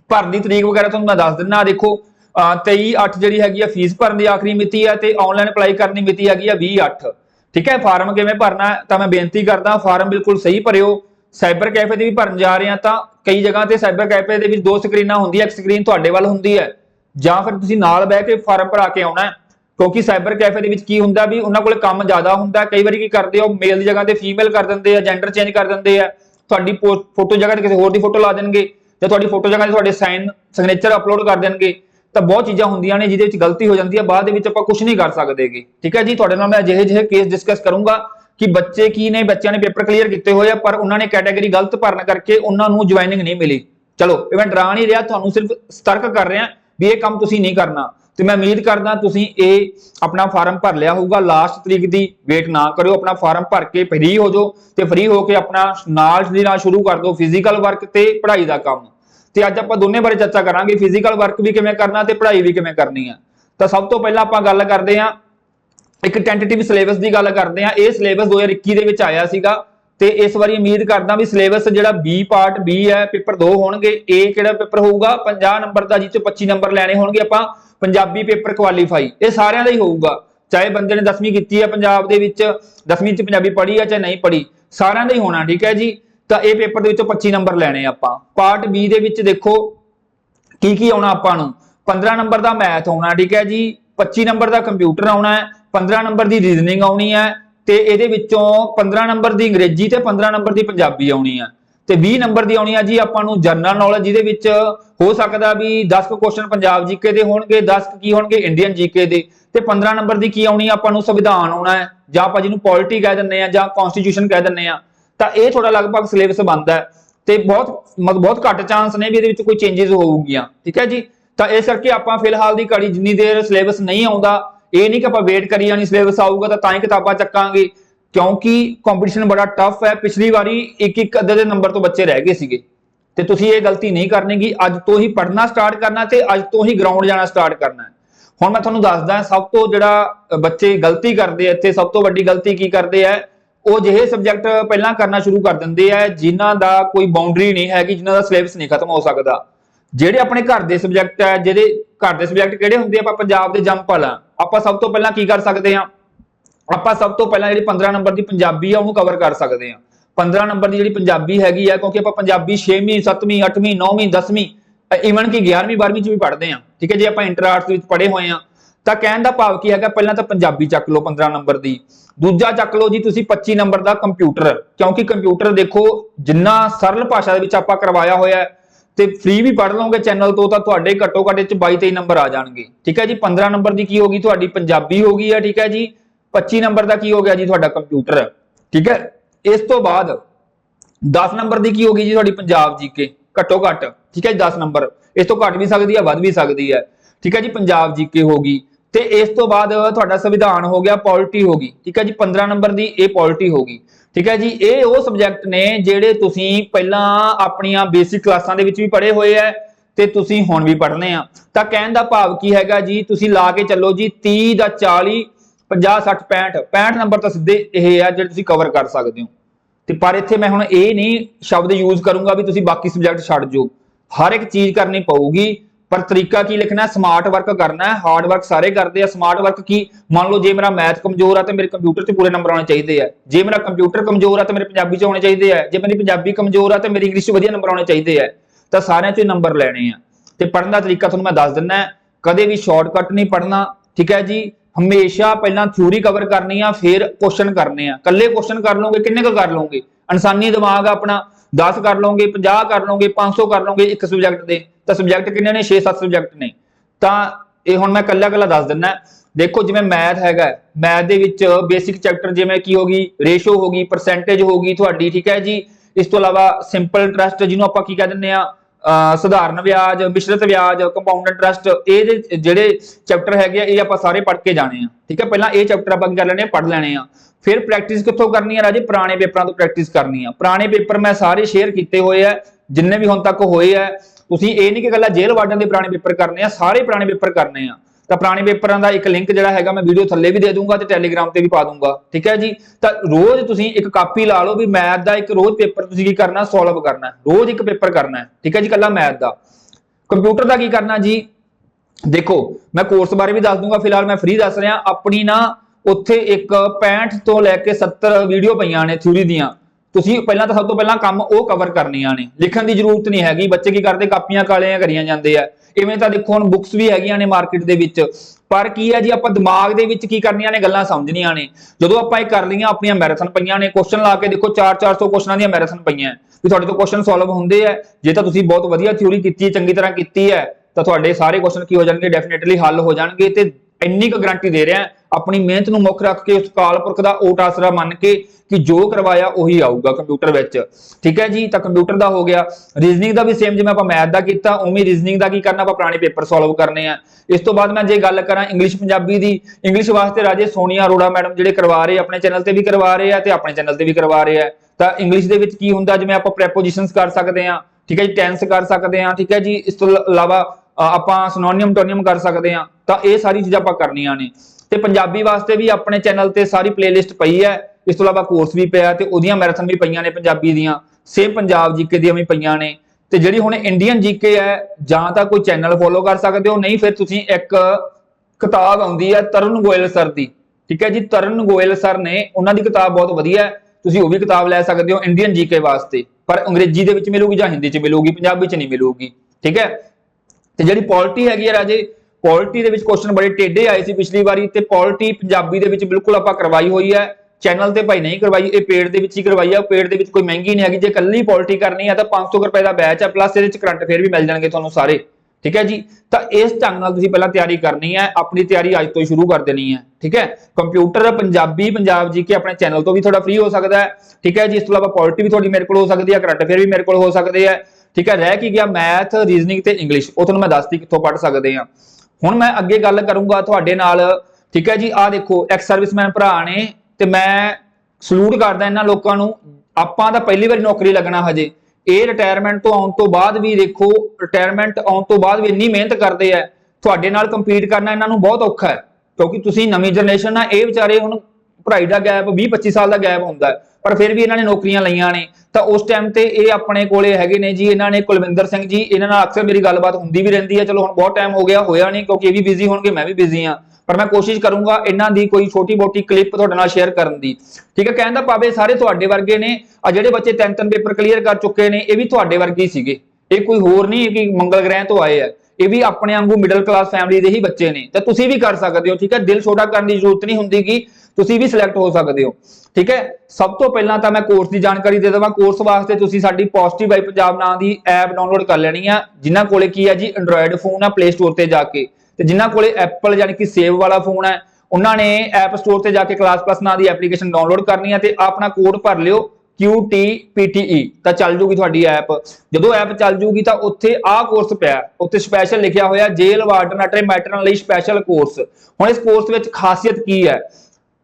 S1: ਭਰਨ ਦੀ ਤਰੀਕ ਵਗੈਰਾ ਤੁਹਾਨੂੰ ਮੈਂ ਦੱਸ ਦਿੰਦਾ ਦੇਖੋ। 23 8 ਜਿਹੜੀ ਹੈਗੀ ਆ ਫੀਸ ਭਰਨ ਦੀ ਆਖਰੀ ਮਿਤੀ ਹੈ ਤੇ ਆਨਲਾਈਨ ਅਪਲਾਈ ਕਰਨ ਦੀ ਮਿਤੀ ਹੈਗੀ ਆ 20 8 ਠੀਕ ਹੈ? ਫਾਰਮ ਕਿਵੇਂ ਭਰਨਾ ਤਾਂ ਮੈਂ ਬੇਨਤੀ ਕਰਦਾ ਫਾਰਮ ਬਿਲਕੁਲ ਸਹੀ ਭਰਿਓ। ਸਾਈਬਰ ਕੈਫੇ ਤੇ ਵੀ ਭਰਨ ਜਾ ਰਹੇ ਆ ਤਾਂ ਕਈ ਜਗ੍ਹਾ ਤੇ ਸਾਈਬਰ ਕੈਫੇ ਦੇ ਵਿੱਚ ਦੋ ਸਕਰੀਨਾਂ ਹੁੰਦੀਆਂ ਇੱਕ ਸਕਰੀਨ ਤੁਹਾਡੇ ਵੱਲ ਹੁੰਦੀ ਹੈ। ਜਾਂ ਫਿਰ ਤੁਸੀਂ ਨਾਲ ਬਹਿ ਕੇ ਫਾਰਮ ਭਰਾ ਕੇ ਆਉਣਾ ਹੈ। ਕਿਉਂਕਿ ਸਾਈਬਰ ਕੈਫੇ ਦੇ ਵਿੱਚ ਕੀ ਹੁੰਦਾ ਵੀ ਉਹਨਾਂ ਕੋਲ ਕੰਮ ਜ਼ਿਆਦਾ ਹੁੰਦਾ, ਕਈ ਵਾਰੀ ਕੀ ਕਰਦੇ ਆ ਮੇਲ ਦੀ ਜਗ੍ਹਾ ਤੇ ਫੀਮੇਲ ਕਰ ਦਿੰਦੇ ਆ ਜੈਂਡਰ ਚੇਂਜ ਕਰ ਦਿੰਦੇ ਆ। ਤੁਹਾਡੀ ਫੋਟੋ ਜਗ੍ਹਾ ਤੇ ਕਿਸੇ ਹੋਰ ਦੀ ਫੋਟੋ ਲਾ ਦੇਣਗੇ ਜਾਂ ਤੁਹਾਡੀ ਫੋਟੋ ਜਗ੍ਹਾ ਤੇ ਤੁਹਾਡੇ ਸਾਈਨ ਸਿਗਨੇਚਰ ਅਪਲੋਡ ਕਰ ਦੇਣਗੇ। ਤਾਂ ਬਹੁਤ ਚੀਜ਼ਾਂ ਹੁੰਦੀਆਂ ਨੇ ਜਿਹਦੇ ਵਿੱਚ ਗਲਤੀ ਹੋ ਜਾਂਦੀ ਹੈ, ਬਾਅਦ ਦੇ ਵਿੱਚ ਆਪਾਂ ਕੁਝ ਨਹੀਂ ਕਰ ਸਕਦੇਗੇ। ਠੀਕ ਹੈ ਜੀ? ਤੁਹਾਡੇ ਨਾਲ ਮੈਂ ਅਜਿਹੇ ਜਿਹੇ ਕੇਸ ਡਿਸਕਸ ਕਰੂੰਗਾ ਕਿ ਬੱਚੇ ਕੀ ਨੇ, ਬੱਚਿਆਂ ਨੇ ਪੇਪਰ ਕਲੀਅਰ ਕੀਤੇ ਹੋਏ ਆ, ਪਰ ਉਹਨਾਂ ਨੇ ਕੈਟਾਗਰੀ ਗਲਤ ਭਰਨ ਕਰਕੇ ਉਹਨਾਂ ਨੂੰ ਜੁਆਇਨਿੰਗ ਨਹੀਂ ਮਿਲੀ। ਚਲੋ ਇਹ ਮੈਂ ਡਰਾ ਨਹੀਂ ਰਿਹਾ, ਤੁਹਾਨੂੰ ਸਿਰਫ ਸਤਰਕ ਕਰ ਰਿਹਾ ਵੀ ਇਹ ਕੰਮ ਤੁਸੀਂ ਨਹੀਂ ਕਰਨਾ। ਤੇ ਮੈਂ ਉਮੀਦ ਕਰਦਾ ਤੁਸੀਂ ਇਹ ਆਪਣਾ ਫਾਰਮ ਭਰ ਲਿਆ ਹੋਊਗਾ। ਲਾਸਟ ਤਰੀਕ ਦੀ ਵੇਟ ਨਾ ਕਰਿਓ, ਆਪਣਾ ਫਾਰਮ ਭਰ ਕੇ ਫ੍ਰੀ ਹੋ ਜਾਓ ਤੇ ਫ੍ਰੀ ਹੋ ਕੇ ਆਪਣਾ ਨਾਲ ਦੀ ਨਾਲ ਸ਼ੁਰੂ ਕਰ ਦਿਓ। ਫਿਜ਼ੀਕਲ ਵਰਕ ਤੇ ਪੜ੍ਹਾਈ ਦਾ ਕੰਮ। ਤੇ ਅੱਜ ਆਪਾਂ ਦੋਨੇ ਬਾਰੇ ਚਰਚਾ ਕਰਾਂਗੇ ਫਿਜ਼ੀਕਲ ਵਰਕ ਵੀ ਕਿਵੇਂ ਕਰਨਾ ਤੇ ਪੜ੍ਹਾਈ ਵੀ ਕਿਵੇਂ ਕਰਨੀ ਆ। ਤਾਂ ਸਭ ਤੋਂ ਪਹਿਲਾਂ ਆਪਾਂ ਗੱਲ ਕਰਦੇ ਹਾਂ, ਇੱਕ ਟੈਂਟੇਟਿਵ ਸਿਲੇਬਸ ਦੀ ਗੱਲ ਕਰਦੇ ਹਾਂ। ਇਹ ਸਿਲੇਬਸ 2021 ਦੇ ਵਿੱਚ ਆਇਆ ਸੀਗਾ ਤੇ ਇਸ ਵਾਰੀ ਉਮੀਦ ਕਰਦਾ ਵੀ ਸਿਲੇਬਸ ਜਿਹੜਾ B ਪਾਰਟ B ਹੈ, ਪੇਪਰ 2 ਹੋਣਗੇ। A ਕਿਹੜਾ ਪੇਪਰ ਹੋਊਗਾ? 50 ਨੰਬਰ ਦਾ ਜਿਸ ਚ 25 ਨੰਬਰ ਲੈਣੇ ਹੋਣਗੇ ਆਪਾਂ। ਪੰਜਾਬੀ ਪੇਪਰ ਕੁਆਲੀਫਾਈ ਇਹ ਸਾਰਿਆਂ ਦਾ ਹੀ ਹੋਊਗਾ। ਚਾਹੇ ਬੰਦੇ ਨੇ 10ਵੀਂ ਕੀਤੀ ਹੈ ਪੰਜਾਬ ਦੇ ਵਿੱਚ 10ਵੀਂ ਚ ਪੰਜਾਬੀ ਪੜ੍ਹੀ ਹੈ ਚਾਹੇ ਨਹੀਂ ਪੜ੍ਹੀ। ਸਾਰਿਆਂ ਦਾ ਹੀ ਹੋਣਾ, ਠੀਕ ਹੈ ਜੀ? ਤਾਂ ਇਹ ਪੇਪਰ ਦੇ ਵਿੱਚੋਂ 25 ਨੰਬਰ ਲੈਣੇ ਆਪਾਂ। ਪਾਰਟ B ਦੇ ਵਿੱਚ ਦੇਖੋ ਕੀ ਕੀ ਆਉਣਾ ਆਪਾਂ ਨੂੰ। 15 ਨੰਬਰ ਦਾ ਮੈਥ ਆਉਣਾ, ਠੀਕ ਹੈ ਜੀ। 25 ਨੰਬਰ ਦਾ ਕੰਪਿਊਟਰ ਆਉਣਾ ਹੈ 15 ਨੰਬਰ ਦੀ ਰੀਜ਼ਨਿੰਗ ਆਉਣੀ ਹੈ ਤੇ ਇਹਦੇ ਵਿੱਚੋਂ 15 ਨੰਬਰ ਦੀ ਅੰਗਰੇਜ਼ੀ ਤੇ 15 ਨੰਬਰ ਦੀ ਪੰਜਾਬੀ ਆਉਣੀ ਹੈ। ਤੇ 20 ਨੰਬਰ ਦੀ ਆਉਣੀ ਹੈ ਜੀ ਆਪਾਂ ਨੂੰ ਜਨਰਲ ਨੌਲੇਜ ਜਿਹਦੇ ਵਿੱਚ ਹੋ ਸਕਦਾ ਵੀ 10 ਕੁਐਸਚਨ ਪੰਜਾਬ ਜੀਕੇ ਦੇ ਹੋਣਗੇ 10 ਕੀ ਹੋਣਗੇ ਇੰਡੀਅਨ ਜੀਕੇ ਦੇ। ਤੇ 15 ਨੰਬਰ ਦੀ ਕੀ ਆਉਣੀ ਆਪਾਂ ਨੂੰ ਸੰਵਿਧਾਨ ਆਉਣਾ ਹੈ, ਜਾਂ ਆਪਾਂ ਜਿਹਨੂੰ ਪੋਲਿਟੀ ਕਹਿ ਦਿੰਦੇ ਆ ਜਾਂ ਕਨਸਟੀਟਿਊਸ਼ਨ ਕਹਿ ਦਿੰਦੇ ਆ। ਤਾਂ ਇਹ ਤੁਹਾਡਾ ਲਗਭਗ ਸਿਲੇਬਸ ਬਣਦਾ ਹੈ ਤੇ ਬਹੁਤ ਮਤਲਬ ਬਹੁਤ ਘੱਟ ਚਾਂਸ ਨੇ ਵੀ ਇਹਦੇ ਵਿੱਚ ਕੋਈ ਚੇਂਜਸ ਹੋਊਗੀਆਂ, ਠੀਕ ਹੈ ਜੀ? ਤਾਂ ਇਸ ਕਰਕੇ ਆਪਾਂ ਫਿਲਹਾਲ ਦੀ ਘੜੀ ਜਿੰਨੀ ਦੇਰ ਸਿਲੇਬਸ ਨਹੀਂ ਆਉਂਦਾ, ਇਹ ਨਹੀਂ ਕਿ ਆਪਾਂ ਵੇਟ ਕਰੀ ਜਾਣੀ ਸਿਲੇਬਸ ਆਊਗਾ ਤਾਂ ਤਾਂ ਹੀ ਕਿਤਾਬਾਂ ਚੱਕਾਂਗੇ, ਕਿਉਂਕਿ ਕੰਪੀਟੀਸ਼ਨ ਬੜਾ ਟਫ ਹੈ, ਪਿਛਲੀ ਵਾਰੀ ਇੱਕ ਇੱਕ ਅੱਧੇ ਦੇ ਨੰਬਰ ਤੋਂ ਬੱਚੇ ਰਹਿ ਗਏ ਸੀਗੇ। ਤੇ ਤੁਸੀਂ ਇਹ ਗਲਤੀ ਨਹੀਂ ਕਰਨੀਗੀ ਅੱਜ ਤੋਂ ਹੀ ਪੜ੍ਹਨਾ ਸਟਾਰਟ ਕਰਨਾ ਤੇ ਅੱਜ ਤੋਂ ਹੀ ਗਰਾਊਂਡ ਜਾਣਾ ਸਟਾਰਟ ਕਰਨਾ ਹੈ। ਹੁਣ ਮੈਂ ਤੁਹਾਨੂੰ ਦੱਸਦਾ, ਸਭ ਤੋਂ ਜਿਹੜਾ ਬੱਚੇ ਗਲਤੀ ਕਰਦੇ ਆ ਇੱਥੇ, ਸਭ ਤੋਂ ਵੱਡੀ ਗਲਤੀ ਕੀ ਕਰਦੇ ਆ ਉਹ ਜਿਹੇ ਸਬਜੈਕਟ ਪਹਿਲਾਂ ਕਰਨਾ ਸ਼ੁਰੂ ਕਰ ਦਿੰਦੇ ਆ, ਜਿਨ੍ਹਾਂ ਦਾ ਕੋਈ ਬਾਉਂਡਰੀ ਨਹੀਂ ਹੈਗੀ, ਜਿਨ੍ਹਾਂ ਦਾ ਸਿਲੇਬਸ ਨਹੀਂ ਖਤਮ ਹੋ ਸਕਦਾ। ਜਿਹੜੇ ਆਪਣੇ ਘਰ ਦੇ ਸਬਜੈਕਟ ਆ ਜਿਹੜੇ ਘਰ ਦੇ ਸਬਜੈਕਟ ਕਿਹੜੇ ਹੁੰਦੇ ਆ? ਆਪਾਂ ਪੰਜਾਬ ਦੇ ਜੰਪਲ ਆ। ਆਪਾਂ ਸਭ ਤੋਂ ਪਹਿਲਾਂ ਕੀ ਕਰ ਸਕਦੇ ਆ? ਆਪਾਂ ਸਭ ਤੋਂ ਪਹਿਲਾਂ ਜਿਹੜੀ 15 ਨੰਬਰ ਦੀ ਪੰਜਾਬੀ ਆ, ਉਹਨੂੰ ਕਵਰ ਕਰ ਸਕਦੇ ਆ। 15 ਨੰਬਰ ਦੀ ਜਿਹੜੀ ਪੰਜਾਬੀ ਹੈਗੀ ਆ, ਕਿਉਂਕਿ ਆਪਾਂ ਪੰਜਾਬੀ 6ਵੀਂ 7ਵੀਂ 8ਵੀਂ 9ਵੀਂ 10ਵੀਂ ਇਵਨ ਕਿ 11ਵੀਂ 12ਵੀਂ ਚ ਵੀ ਪੜ੍ਹਦੇ ਆ। ਠੀਕ ਹੈ, ਜੇ ਆਪਾਂ ਇੰਟਰ ਆਰਟਸ ਵਿੱਚ ਪੜ੍ਹੇ ਹੋਏ ਆ ਤਾਂ ਕਹਿਣ ਦਾ ਭਾਵ ਕੀ ਹੈਗਾ, ਪਹਿਲਾਂ ਤਾਂ ਪੰਜਾਬੀ ਚੱਕ ਲਓ 15 ਨੰਬਰ ਦੀ। ਦੂਜਾ ਚੱਕ ਲਓ ਜੀ ਤੁਸੀਂ 25 ਨੰਬਰ ਦਾ ਕੰਪਿਊਟਰ, ਕਿਉਂਕਿ ਕੰਪਿਊਟਰ ਦੇਖੋ, ਜਿੰਨਾ ਸਰਲ ਭਾਸ਼ਾ ਦੇ ਵਿੱਚ ਆਪਾਂ ਕਰਵਾਇਆ ਹੋਇਆ ਤੇ ਫ੍ਰੀ ਵੀ ਪੜ੍ਹ ਲਓਗੇ ਚੈਨਲ ਤੋਂ, ਤਾਂ ਤੁਹਾਡੇ ਘੱਟੋ ਘੱਟ ਚ 22 23 ਨੰਬਰ ਆ ਜਾਣਗੇ। ਠੀਕ ਹੈ ਜੀ 15 ਨੰਬਰ ਦੀ ਕੀ ਹੋਗੀ ਤੁਹਾਡੀ ਪੰਜਾਬੀ ਹੋਗੀ ਹੈ, ਠੀਕ ਹੈ ਜੀ। 25 ਨੰਬਰ ਦਾ ਕੀ ਹੋ ਗਿਆ ਜੀ ਤੁਹਾਡਾ ਕੰਪਿਊਟਰ? ਠੀਕ ਹੈ, ਇਸ ਤੋਂ ਬਾਅਦ 10 ਨੰਬਰ ਦੀ ਕੀ ਹੋਗੀ ਜੀ ਤੁਹਾਡੀ ਪੰਜਾਬ ਜੀਕੇ ਘੱਟੋ ਘੱਟ, ਠੀਕ ਹੈ ਜੀ 10 ਨੰਬਰ। ਇਸ ਤੋਂ ਘੱਟ ਵੀ ਸਕਦੀ ਹੈ, ਵੱਧ ਵੀ ਸਕਦੀ ਹੈ। ਠੀਕ ਹੈ ਜੀ, ਪੰਜਾਬ ਜੀਕੇ ਹੋਗੀ ਤੇ ਇਸ ਤੋਂ ਬਾਅਦ ਤੁਹਾਡਾ ਸੰਵਿਧਾਨ ਹੋ ਗਿਆ ਪੋਲਿਟੀ ਗਈ। ਠੀਕ ਹੈ ਜੀ 15 ਨੰਬਰ ਦੀ ਇਹ ਪੋਲਿਟੀ ਹੋ ਗਈ। ਠੀਕ ਹੈ ਜੀ, ਇਹ ਉਹ ਸਬਜੈਕਟ ਨੇ ਜਿਹੜੇ ਤੁਸੀਂ ਪਹਿਲਾਂ ਆਪਣੀਆਂ ਬੇਸਿਕ ਕਲਾਸਾਂ ਦੇ ਵਿੱਚ ਵੀ ਪੜ੍ਹੇ ਹੋਏ ਐ ਤੇ ਤੁਸੀਂ ਹੁਣ ਵੀ ਪੜ੍ਹਨੇ ਆ। ਤਾਂ ਕਹਿਣ ਦਾ ਭਾਵ ਕੀ ਹੈਗਾ ਜੀ, ਤੁਸੀਂ ਲਾ ਕੇ ਚੱਲੋ ਜੀ 30 ਦਾ 40 50 60 65 65 ਨੰਬਰ ਤਾਂ ਸਿੱਧੇ ਇਹ ਆ ਜਿਹੜੇ ਤੁਸੀਂ ਕਵਰ ਕਰ ਸਕਦੇ ਹੋ। ਤੇ ਪਰ ਇੱਥੇ ਮੈਂ ਹੁਣ ਇਹ ਨਹੀਂ ਸ਼ਬਦ ਯੂਜ਼ ਕਰੂੰਗਾ ਵੀ ਤੁਸੀਂ ਬਾਕੀ ਸਬਜੈਕਟ ਛੱਡ ਜਾਓ। ਹਰ ਇੱਕ ਚੀਜ਼ ਕਰਨੀ ਪਊਗੀ। ਪਰ ਤਰੀਕਾ ਕੀ ਲਿਖਣਾ ਸਮਾਰਟ ਵਰਕ ਕਰਨਾ ਹੈ। ਹਾਰਡ ਵਰਕ ਸਾਰੇ ਕਰਦੇ ਆ। ਸਮਾਰਟ ਵਰਕ ਕੀ? ਮੰਨ ਲਓ ਜੇ ਮੇਰਾ ਮੈਥ ਕਮਜ਼ੋਰ ਆ ਤੇ ਮੇਰੇ ਕੰਪਿਊਟਰ 'ਚ ਪੂਰੇ ਨੰਬਰ ਆਉਣੇ ਚਾਹੀਦੇ ਆ। ਜੇ ਮੇਰਾ ਕੰਪਿਊਟਰ ਕਮਜ਼ੋਰ ਆ ਤੇ ਮੇਰੇ ਪੰਜਾਬੀ 'ਚ ਆਉਣੇ ਚਾਹੀਦੇ ਆ। ਜੇ ਮੇਰੀ ਪੰਜਾਬੀ ਕਮਜ਼ੋਰ ਆ ਤੇ ਮੇਰੀ ਇੰਗਲਿਸ਼ 'ਚ ਵਧੀਆ ਨੰਬਰ ਆਉਣੇ ਚਾਹੀਦੇ ਆ। ਤਾਂ ਸਾਰਿਆਂ 'ਚ ਨੰਬਰ ਲੈਣੇ ਆ। ਤੇ ਪੜਨ ਦਾ ਤਰੀਕਾ ਤੁਹਾਨੂੰ ਮੈਂ ਦੱਸ ਦਿੰਦਾ ਕਦੇ ਵੀ ਸ਼ਾਰਟਕਟ ਨਹੀਂ ਪੜਨਾ ਠੀਕ ਹੈ ਜੀ? ਹਮੇਸ਼ਾ ਪਹਿਲਾਂ ਥਿਊਰੀ ਕਵਰ ਕਰਨੀ ਆ, ਫਿਰ ਕੁਐਸਚਨ ਕਰਨੇ ਆ। ਕੱਲੇ ਕੁਐਸਚਨ ਕਰ ਲਓਗੇ, ਕਿੰਨੇ ਕੁ ਕਰ ਲਓਗੇ? ਇਨਸਾਨੀ ਦਿਮਾਗ ਆ ਆਪਣਾ। 10 ਕਰ ਲਓਗੇ 50 ਕਰ ਲਓਗੇ 500 ਕਰ ਲਓਗੇ ਇੱਕ ਸਬਜੈਕਟ ਦੇ, ਤਾਂ ਸਬਜੈਕਟ ਕਿੰਨੇ ਨੇ? 6-7 ਸਬਜੈਕਟ ਨੇ। ਤਾਂ ਇਹ ਹੁਣ ਮੈਂ ਕੱਲਾ ਕੱਲਾ ਦੱਸ ਦਿੰਦਾ। ਦੇਖੋ ਜਿਵੇਂ ਮੈਥ ਹੈਗਾ ਮੈਥ ਦੇ ਵਿੱਚ ਬੇਸਿਕ ਚੈਪਟਰ ਜਿਵੇਂ ਕੀ ਹੋਗੀ ਰੇਸ਼ੋ ਹੋਗੀ ਪਰਸੈਂਟੇਜ ਹੋਗੀ ਤੁਹਾਡੀ, ਠੀਕ ਹੈ ਜੀ? ਇਸ ਤੋਂ ਇਲਾਵਾ ਸਿੰਪਲ ਇੰਟਰਸਟ ਜਿਹਨੂੰ ਆਪਾਂ ਕੀ ਕਹਿ ਦਿੰਦੇ ਆ ਸਧਾਰਨ ਵਿਆਜ, ਮਿਸ਼ਰਤ ਵਿਆਜ ਕੰਪਾਊਂਡ ਇੰਟਰਸਟ ਇਹ ਜਿਹੜੇ ਚੈਪਟਰ ਹੈਗੇ ਆ, ਇਹ ਆਪਾਂ ਸਾਰੇ ਪੜ੍ਹ ਕੇ ਜਾਣੇ ਆ। ਠੀਕ ਹੈ, ਪਹਿਲਾਂ ਇਹ ਚੈਪਟਰ ਆਪਾਂ ਕੀ ਕਰ ਲੈਣੇ ਆ? ਪੜ੍ਹ ਲੈਣੇ ਆ। ਫਿਰ ਪ੍ਰੈਕਟਿਸ ਕਿੱਥੋਂ ਕਰਨੀ ਆ ਰਾਜੇ? ਪੁਰਾਣੇ ਪੇਪਰਾਂ ਤੋਂ ਪ੍ਰੈਕਟਿਸ ਕਰਨੀ ਆ। ਪੁਰਾਣੇ ਪੇਪਰ ਮੈਂ ਸਾਰੇ ਸ਼ੇਅਰ ਕੀਤੇ ਹੋਏ ਆ, ਜਿੰਨੇ ਵੀ ਹੁਣ ਤੱਕ ਹੋਏ ਆ। ਤੁਸੀਂ ਇਹ ਨਹੀਂ ਕਿ ਗੱਲਾਂ ਜੇਲ੍ਹ ਵਾਰਡਨ ਦੇ ਪੁਰਾਣੇ ਪੇਪਰ ਕਰਨੇ ਆ, ਸਾਰੇ ਪੁਰਾਣੇ ਪੇਪਰ ਕਰਨੇ ਆ। ਤਾਂ ਪੁਰਾਣੇ ਪੇਪਰਾਂ ਦਾ ਇੱਕ ਲਿੰਕ ਜਿਹੜਾ ਹੈਗਾ ਮੈਂ ਵੀਡੀਓ ਥੱਲੇ ਵੀ ਦੇ ਦੂੰਗਾ ਤੇ ਟੈਲੀਗ੍ਰਾਮ ਤੇ ਵੀ ਪਾ ਦੂੰਗਾ, ਠੀਕ ਹੈ ਜੀ? ਤਾਂ ਰੋਜ਼ ਤੁਸੀਂ ਇੱਕ ਕਾਪੀ ਲਾ ਲਓ ਵੀ ਮੈਥ ਦਾ ਇੱਕ ਰੋਜ਼ ਪੇਪਰ ਤੁਸੀਂ ਕੀ ਕਰਨਾ ਸੋਲਵ ਕਰਨਾ ਰੋਜ਼ ਇੱਕ ਪੇਪਰ ਕਰਨਾ ਠੀਕ ਹੈ ਜੀ ਕੱਲਾ ਮੈਥ ਦਾ। ਕੰਪਿਊਟਰ ਦਾ ਕੀ ਕਰਨਾ ਜੀ? ਦੇਖੋ, ਮੈਂ ਕੋਰਸ ਬਾਰੇ ਵੀ ਦੱਸ ਦੂੰਗਾ, ਫਿਲਹਾਲ ਮੈਂ ਫ੍ਰੀ ਦੱਸ ਰਿਹਾ, ਆਪਣੀ ਨਾ ਉੱਥੇ ਇੱਕ 65 ਤੋਂ ਲੈ ਕੇ 70 ਵੀਡੀਓ ਪਈਆਂ ਨੇ ਥਿਊਰੀ ਦੀਆਂ। ਤੁਸੀਂ ਪਹਿਲਾਂ ਤਾਂ ਸਭ ਤੋਂ ਪਹਿਲਾਂ ਕੰਮ ਉਹ ਕਵਰ ਕਰਨੀਆਂ ਨੇ। ਲਿਖਣ ਦੀ ਜ਼ਰੂਰਤ ਨਹੀਂ ਹੈਗੀ। ਬੱਚੇ ਕੀ ਕਰਦੇ? ਕਾਪੀਆਂ ਕਾਲੀਆਂ ਕਰੀਆਂ ਜਾਂਦੇ ਆ। ਇਵੇਂ ਤਾਂ ਦੇਖੋ ਹੁਣ ਬੁੱਕਸ ਵੀ ਹੈਗੀਆਂ ਨੇ ਮਾਰਕੀਟ ਦੇ ਵਿੱਚ। ਪਰ ਕੀ ਹੈ ਜੀ, ਆਪਾਂ ਦਿਮਾਗ ਦੇ ਵਿੱਚ ਕੀ ਕਰਨੀਆਂ ਨੇ? ਗੱਲਾਂ ਸਮਝਣੀਆਂ ਨੇ। ਜਦੋਂ ਆਪਾਂ ਇਹ ਕਰ ਲਈਆਂ, ਆਪਣੀਆਂ ਮੈਰਾਥਨ ਪਈਆਂ ਨੇ। ਕੁਐਸਚਨ ਲਾ ਕੇ ਦੇਖੋ 4-400 ਕੁਐਸਚਨਾਂ ਦੀਆਂ ਮੈਰਾਥਨ ਪਈਆਂ। ਵੀ ਤੁਹਾਡੇ ਤੋਂ ਕੁਐਸਚਨ ਸੋਲਵ ਹੁੰਦੇ ਆ। ਜੇ ਤਾਂ ਤੁਸੀਂ ਬਹੁਤ ਵਧੀਆ ਥਿਊਰੀ ਕੀਤੀ ਹੈ ਚੰਗੀ ਤਰ੍ਹਾਂ ਕੀਤੀ ਹੈ, ਤਾਂ ਤੁਹਾਡੇ ਸਾਰੇ ਕੁਐਸਚਨ ਕੀ ਹੋ ਜਾਣਗੇ? ਡੈਫੀਨਿਟਲੀ ਹੱਲ ਹੋ ਜਾਣਗੇ ਤੇ ਇੰਨੀ ਕੁ ਗਾਰੰਟੀ ਦੇ ਰਿਹਾ। ਆਪਣੀ ਮਿਹਨਤ ਨੂੰ ਮੁੱਖ ਰੱਖ ਕੇ ਉਸ ਕਾਲਪੁਰਖ ਦਾ ਓਟ ਆਸਰਾ ਮੰਨ ਕੇ ਕਿ ਜੋ ਕਰਵਾਇਆ ਉਹੀ ਆਊਗਾ ਕੰਪਿਊਟਰ ਵਿੱਚ। ਠੀਕ ਹੈ ਜੀ? ਤਾਂ ਕੰਪਿਊਟਰ ਦਾ ਹੋ ਗਿਆ। ਰੀਜ਼ਨਿੰਗ ਦਾ ਵੀ ਸੇਮ ਜਿਵੇਂ ਆਪਾਂ ਮੈਥ ਦਾ ਕੀਤਾ, ਉਵੇਂ ਰੀਜ਼ਨਿੰਗ ਦਾ ਕੀ ਕਰਨਾ? ਆਪਾਂ ਪੁਰਾਣੇ ਪੇਪਰ ਸੋਲਵ ਕਰਨੇ ਆ। ਇਸ ਤੋਂ ਬਾਅਦ ਮੈਂ ਜੇ ਗੱਲ ਕਰਾਂ ਇੰਗਲਿਸ਼ ਪੰਜਾਬੀ ਦੀ ਇੰਗਲਿਸ਼ ਵਾਸਤੇ ਰਾਜੇ ਸੋਨੀਆ ਅਰੋੜਾ ਮੈਡਮ ਜਿਹੜੇ ਕਰਵਾ ਰਹੇ ਆਪਣੇ ਚੈਨਲ ਤੇ ਵੀ ਕਰਵਾ ਰਹੇ ਆ ਤੇ ਆਪਣੇ ਚੈਨਲ ਤੇ ਵੀ ਕਰਵਾ ਰਹੇ ਆ। ਤਾਂ ਇੰਗਲਿਸ਼ ਦੇ ਵਿੱਚ ਕੀ ਹੁੰਦਾ? ਜਿਵੇਂ ਆਪਾਂ ਪ੍ਰੈਪੋਜੀਸ਼ਨਸ ਕਰ ਸਕਦੇ ਆ, ਠੀਕ ਹੈ ਜੀ? ਟੈਂਸ ਕਰ ਸਕਦੇ ਆ, ਠੀਕ ਹੈ ਜੀ? ਇਸ ਤੋਂ ਇਲਾਵਾ ਆਪਾਂ ਸਿਨੋਨਿਮ ਟੋਨਿਮ ਕਰ ਸਕਦੇ ਆ। ਤਾਂ ਇਹ ਸਾਰੀ ਚੀਜ਼ਾਂ ਆਪਾਂ ਕਰਨੀਆਂ ਨੇ। ਤੇ ਪੰਜਾਬੀ ਵਾਸਤੇ ਵੀ ਆਪਣੇ ਚੈਨਲ ਤੇ ਸਾਰੀ ਪਲੇਲਿਸਟ ਪਈ ਹੈ। ਇਸ ਤੋਂ ਇਲਾਵਾ ਕੋਰਸ ਵੀ ਪਿਆ ਤੇ ਉਹਦੀਆਂ ਮੈਰਾਥਨ ਵੀ ਪਈਆਂ ਨੇ ਪੰਜਾਬੀ ਦੀਆਂ। ਸੇਮ ਪੰਜਾਬ ਜੀਕੇ ਦੀਆਂ ਵੀ ਪਈਆਂ ਨੇ। ਤੇ ਜਿਹੜੀ ਹੁਣ ਇੰਡੀਅਨ ਜੀਕੇ ਹੈ, ਜਾਂ ਤਾਂ ਕੋਈ ਚੈਨਲ ਫੋਲੋ ਕਰ ਸਕਦੇ ਹੋ, ਨਹੀਂ ਫਿਰ ਤੁਸੀਂ ਇੱਕ ਕਿਤਾਬ ਆਉਂਦੀ ਹੈ ਤਰਨ ਗੋਇਲ ਸਰ ਦੀ। ਠੀਕ ਹੈ ਜੀ ਤਰਨ ਗੋਇਲ ਸਰ ਨੇ ਉਹਨਾਂ ਦੀ ਕਿਤਾਬ ਬਹੁਤ ਵਧੀਆ ਹੈ। ਤੁਸੀਂ ਉਹ ਵੀ ਕਿਤਾਬ ਲੈ ਸਕਦੇ ਹੋ ਇੰਡੀਅਨ ਜੀਕੇ ਵਾਸਤੇ। ਪਰ ਅੰਗਰੇਜ਼ੀ ਦੇ ਵਿੱਚ ਮਿਲੂਗੀ ਜਾਂ ਹਿੰਦੀ 'ਚ ਮਿਲੂਗੀ, ਪੰਜਾਬੀ 'ਚ ਨਹੀਂ ਮਿਲੂਗੀ। ਠੀਕ ਹੈ? ਤੇ ਜਿਹੜੀ ਪੋਲਿਟੀ ਹੈਗੀ ਹੈ ਰਾਜੇ ਪੋਲਿਟੀ ਦੇ ਵਿੱਚ ਕੁਐਸਚਨ ਬੜੇ ਟੇਢੇ ਆਏ ਸੀ ਪਿਛਲੀ ਵਾਰੀ ਤੇ ਪੋਲਿਟੀ ਪੰਜਾਬੀ ਦੇ ਵਿੱਚ ਬਿਲਕੁਲ ਆਪਾਂ ਕਰਵਾਈ ਹੋਈ ਹੈ। ਚੈਨਲ ਤੇ ਭਾਈ ਨਹੀਂ ਕਰਵਾਈ, ਇਹ ਪੇਡ ਦੇ ਵਿੱਚ ਹੀ ਕਰਵਾਈ ਆ ਪੇਡ ਦੇ ਵਿੱਚ ਕੋਈ ਮਹਿੰਗੀ ਨਹੀਂ ਹੈਗੀ, ਜੇ ਕੱਲੀ ਪੋਲਿਟੀ ਕਰਨੀ ਹੈ ਤਾਂ 500 ਰੁਪਏ ਦਾ ਬੈਚ ਆ ਪਲੱਸ ਇਹਦੇ ਵਿੱਚ ਕਰੰਟ ਫੇਰ ਵੀ ਮਿਲ ਜਾਣਗੇ ਤੁਹਾਨੂੰ ਸਾਰੇ, ਠੀਕ ਹੈ ਜੀ? ਤਾਂ ਇਸ ਢੰਗ ਨਾਲ ਤੁਸੀਂ ਪਹਿਲਾਂ ਤਿਆਰੀ ਕਰਨੀ ਹੈ, ਆਪਣੀ ਤਿਆਰੀ ਅੱਜ ਤੋਂ ਹੀ ਸ਼ੁਰੂ ਕਰ ਦੇਣੀ ਹੈ, ਠੀਕ ਹੈ? ਕੰਪਿਊਟਰ ਪੰਜਾਬੀ, ਪੰਜਾਬ ਜੀ ਕੇ ਆਪਣੇ ਚੈਨਲ ਤੋਂ ਵੀ ਤੁਹਾਡਾ ਫ੍ਰੀ ਹੋ ਸਕਦਾ ਹੈ, ਠੀਕ ਹੈ ਜੀ? ਇਸ ਤੋਂ ਇਲਾਵਾ ਪੋਲਿਟੀ ਵੀ ਤੁਹਾਡੀ ਮੇਰੇ ਕੋਲ ਹੋ ਸਕਦੀ ਹੈ ਕਰੰਟ ਅਫੇਅਰ ਵੀ ਮੇਰੇ ਕੋਲ ਹੋ ਸਕਦੇ ਆ ਠੀਕ ਹੈ? ਰਹਿ ਕੀ ਗਿਆ ਮੈਥ ਰੀਜ਼ਨਿੰਗ ਤੇ ਇੰਗਲਿਸ਼ ਉਹ ਤੁਹਾਨੂੰ ਮੈਂ ਦੱਸਤੀ ਕਿੱਥੋਂ ਪੜ੍ਹ ਸਕਦੇ ਆ ਹੁਣ ਮੈਂ ਅੱਗੇ ਗੱਲ ਕਰੂੰਗਾ ਤੁਹਾਡੇ ਨਾਲ, ਠੀਕ ਹੈ ਜੀ? ਆਹ ਦੇਖੋ ਐਕਸ ਸਰਵਿਸਮੈਨ ਭਰਾ ਨੇ ਤੇ ਮੈਂ ਸਲੂਟ ਕਰਦਾ ਇਹਨਾਂ ਲੋਕਾਂ ਨੂੰ। ਆਪਾਂ ਤਾਂ ਪਹਿਲੀ ਵਾਰੀ ਨੌਕਰੀ ਲੱਗਣਾ ਹਜੇ। ਇਹ ਰਿਟਾਇਰਮੈਂਟ ਤੋਂ ਆਉਣ ਤੋਂ ਬਾਅਦ ਵੀ ਦੇਖੋ ਰਿਟਾਇਰਮੈਂਟ ਆਉਣ ਤੋਂ ਬਾਅਦ ਵੀ ਇੰਨੀ ਮਿਹਨਤ ਕਰਦੇ ਆ। ਤੁਹਾਡੇ ਨਾਲ ਕੰਪੀਟ ਕਰਨਾ ਇਹਨਾਂ ਨੂੰ ਬਹੁਤ ਔਖਾ ਹੈ। ਕਿਉਂਕਿ ਤੁਸੀਂ ਨਵੀਂ ਜਨਰੇਸ਼ਨ ਆ, ਇਹ ਵਿਚਾਰੇ ਹੁਣ ਪੜ੍ਹਾਈ ਦਾ ਗੈਪ 20 25 ਸਾਲ ਦਾ ਗੈਪ ਹੁੰਦਾ ਪਰ ਫਿਰ ਵੀ ਇਹਨਾਂ ਨੇ ਨੌਕਰੀਆਂ ਲਈਆਂ ਨੇ। ਤਾਂ ਉਸ ਟਾਈਮ ਤੇ ਇਹ ਆਪਣੇ ਕੋਲੇ ਹੈਗੇ ਨੇ ਜੀ, ਇਹਨਾਂ ਨੇ ਕੁਲਵਿੰਦਰ ਸਿੰਘ ਜੀ, ਇਹਨਾਂ ਨਾਲ ਅਕਸਰ ਮੇਰੀ ਗੱਲਬਾਤ ਹੁੰਦੀ ਵੀ ਰਹਿੰਦੀ ਹੈ। ਚਲੋ ਹੁਣ ਬਹੁਤ ਟਾਈਮ ਹੋ ਗਿਆ, ਹੋਇਆ ਨਹੀਂ, ਕਿਉਂਕਿ ਇਹ ਵੀ ਬਿਜ਼ੀ ਹੋਣਗੇ, ਮੈਂ ਵੀ ਬਿਜ਼ੀ ਹਾਂ। ਪਰ ਮੈਂ ਕੋਸ਼ਿਸ਼ ਕਰੂੰਗਾ ਇਹਨਾਂ ਦੀ ਕੋਈ ਛੋਟੀ ਮੋਟੀ ਕਲਿੱਪ ਤੁਹਾਡੇ ਨਾਲ ਸ਼ੇਅਰ ਕਰਨ ਦੀ। ਠੀਕ ਹੈ, ਕਹਿਣ ਦਾ ਭਾਵੇਂ ਸਾਰੇ ਤੁਹਾਡੇ ਵਰਗੇ ਨੇ, ਆ ਜਿਹੜੇ ਬੱਚੇ ਤਿੰਨ ਤਿੰਨ ਪੇਪਰ ਕਲੀਅਰ ਕਰ ਚੁੱਕੇ ਨੇ, ਇਹ ਵੀ ਤੁਹਾਡੇ ਵਰਗੇ ਹੀ ਸੀਗੇ। ਇਹ ਕੋਈ ਹੋਰ ਨਹੀਂ ਕਿ ਮੰਗਲ ਗ੍ਰਹਿ ਤੋਂ ਆਏ ਆ। ਇਹ ਵੀ ਆਪਣੇ ਵਾਂਗੂ ਮਿਡਲ ਕਲਾਸ ਫੈਮਿਲੀ ਦੇ ਹੀ ਬੱਚੇ ਨੇ। ਤਾਂ ਤੁਸੀਂ ਵੀ ਕਰ ਸਕਦੇ ਹੋ, ਠੀਕ ਹੈ? ਦਿਲ ਛੋਟਾ ਕਰਨ ਦੀ ਜ਼ਰੂਰਤ ਨਹੀਂ ਹੁੰਦੀ ਕਿ ਤੁਸੀਂ ਵੀ ਸਿਲੈਕਟ ਹੋ ਸਕਦੇ ਹੋ। ਠੀਕ ਹੈ? ਸਭ ਤੋਂ ਪਹਿਲਾਂ ਤਾਂ ਮੈਂ ਕੋਰਸ ਦੀ ਜਾਣਕਾਰੀ ਦੇ ਦੇਵਾਂ। ਕੋਰਸ ਵਾਸਤੇ ਤੁਸੀਂ ਸਾਡੀ ਪੋਜ਼ਿਟਿਵ ਬਾਈ ਪੰਜਾਬ ਨਾਂ ਦੀ ਐਪ ਡਾਊਨਲੋਡ ਕਰ ਲੈਣੀ ਆ। ਜਿਨ੍ਹਾਂ ਕੋਲੇ ਕੀ ਹੈ ਜੀ? ਐਂਡਰੋਇਡ ਫੋਨ ਆ ਪਲੇ ਸਟੋਰ ਤੇ ਜਾ ਕੇ। ਤੇ ਜਿਨ੍ਹਾਂ ਕੋਲੇ ਐਪਲ ਯਾਨੀ ਕਿ ਸੇਵ ਵਾਲਾ ਫੋਨ ਹੈ, ਉਹਨਾਂ ਨੇ ਐਪ ਸਟੋਰ ਤੇ ਜਾ ਕੇ ਕਲਾਸ ਪਲੱਸ ਨਾਂ ਦੀ ਐਪਲੀਕੇਸ਼ਨ ਡਾਊਨਲੋਡ ਕਰਨੀ ਹੈ ਤੇ ਆਪਣਾ ਕੋਡ ਭਰ ਲਿਓ QTPTE ਤਾਂ ਚੱਲ ਜੂਗੀ ਤੁਹਾਡੀ ਐਪ ਜਦੋਂ ਐਪ ਚੱਲ ਜੂਗੀ ਤਾਂ ਉੱਥੇ ਆਹ ਕੋਰਸ ਪਿਆ, ਉੱਥੇ ਸਪੈਸ਼ਲ ਲਿਖਿਆ ਹੋਇਆ ਜੇਲ ਵਾਰਡਨ ਅਤੇ ਮੈਟਰਨ ਲਈ ਸਪੈਸ਼ਲ ਕੋਰਸ ਹੁਣ ਇਸ ਕੋਰਸ ਵਿੱਚ ਖਾਸੀਅਤ ਕੀ ਹੈ?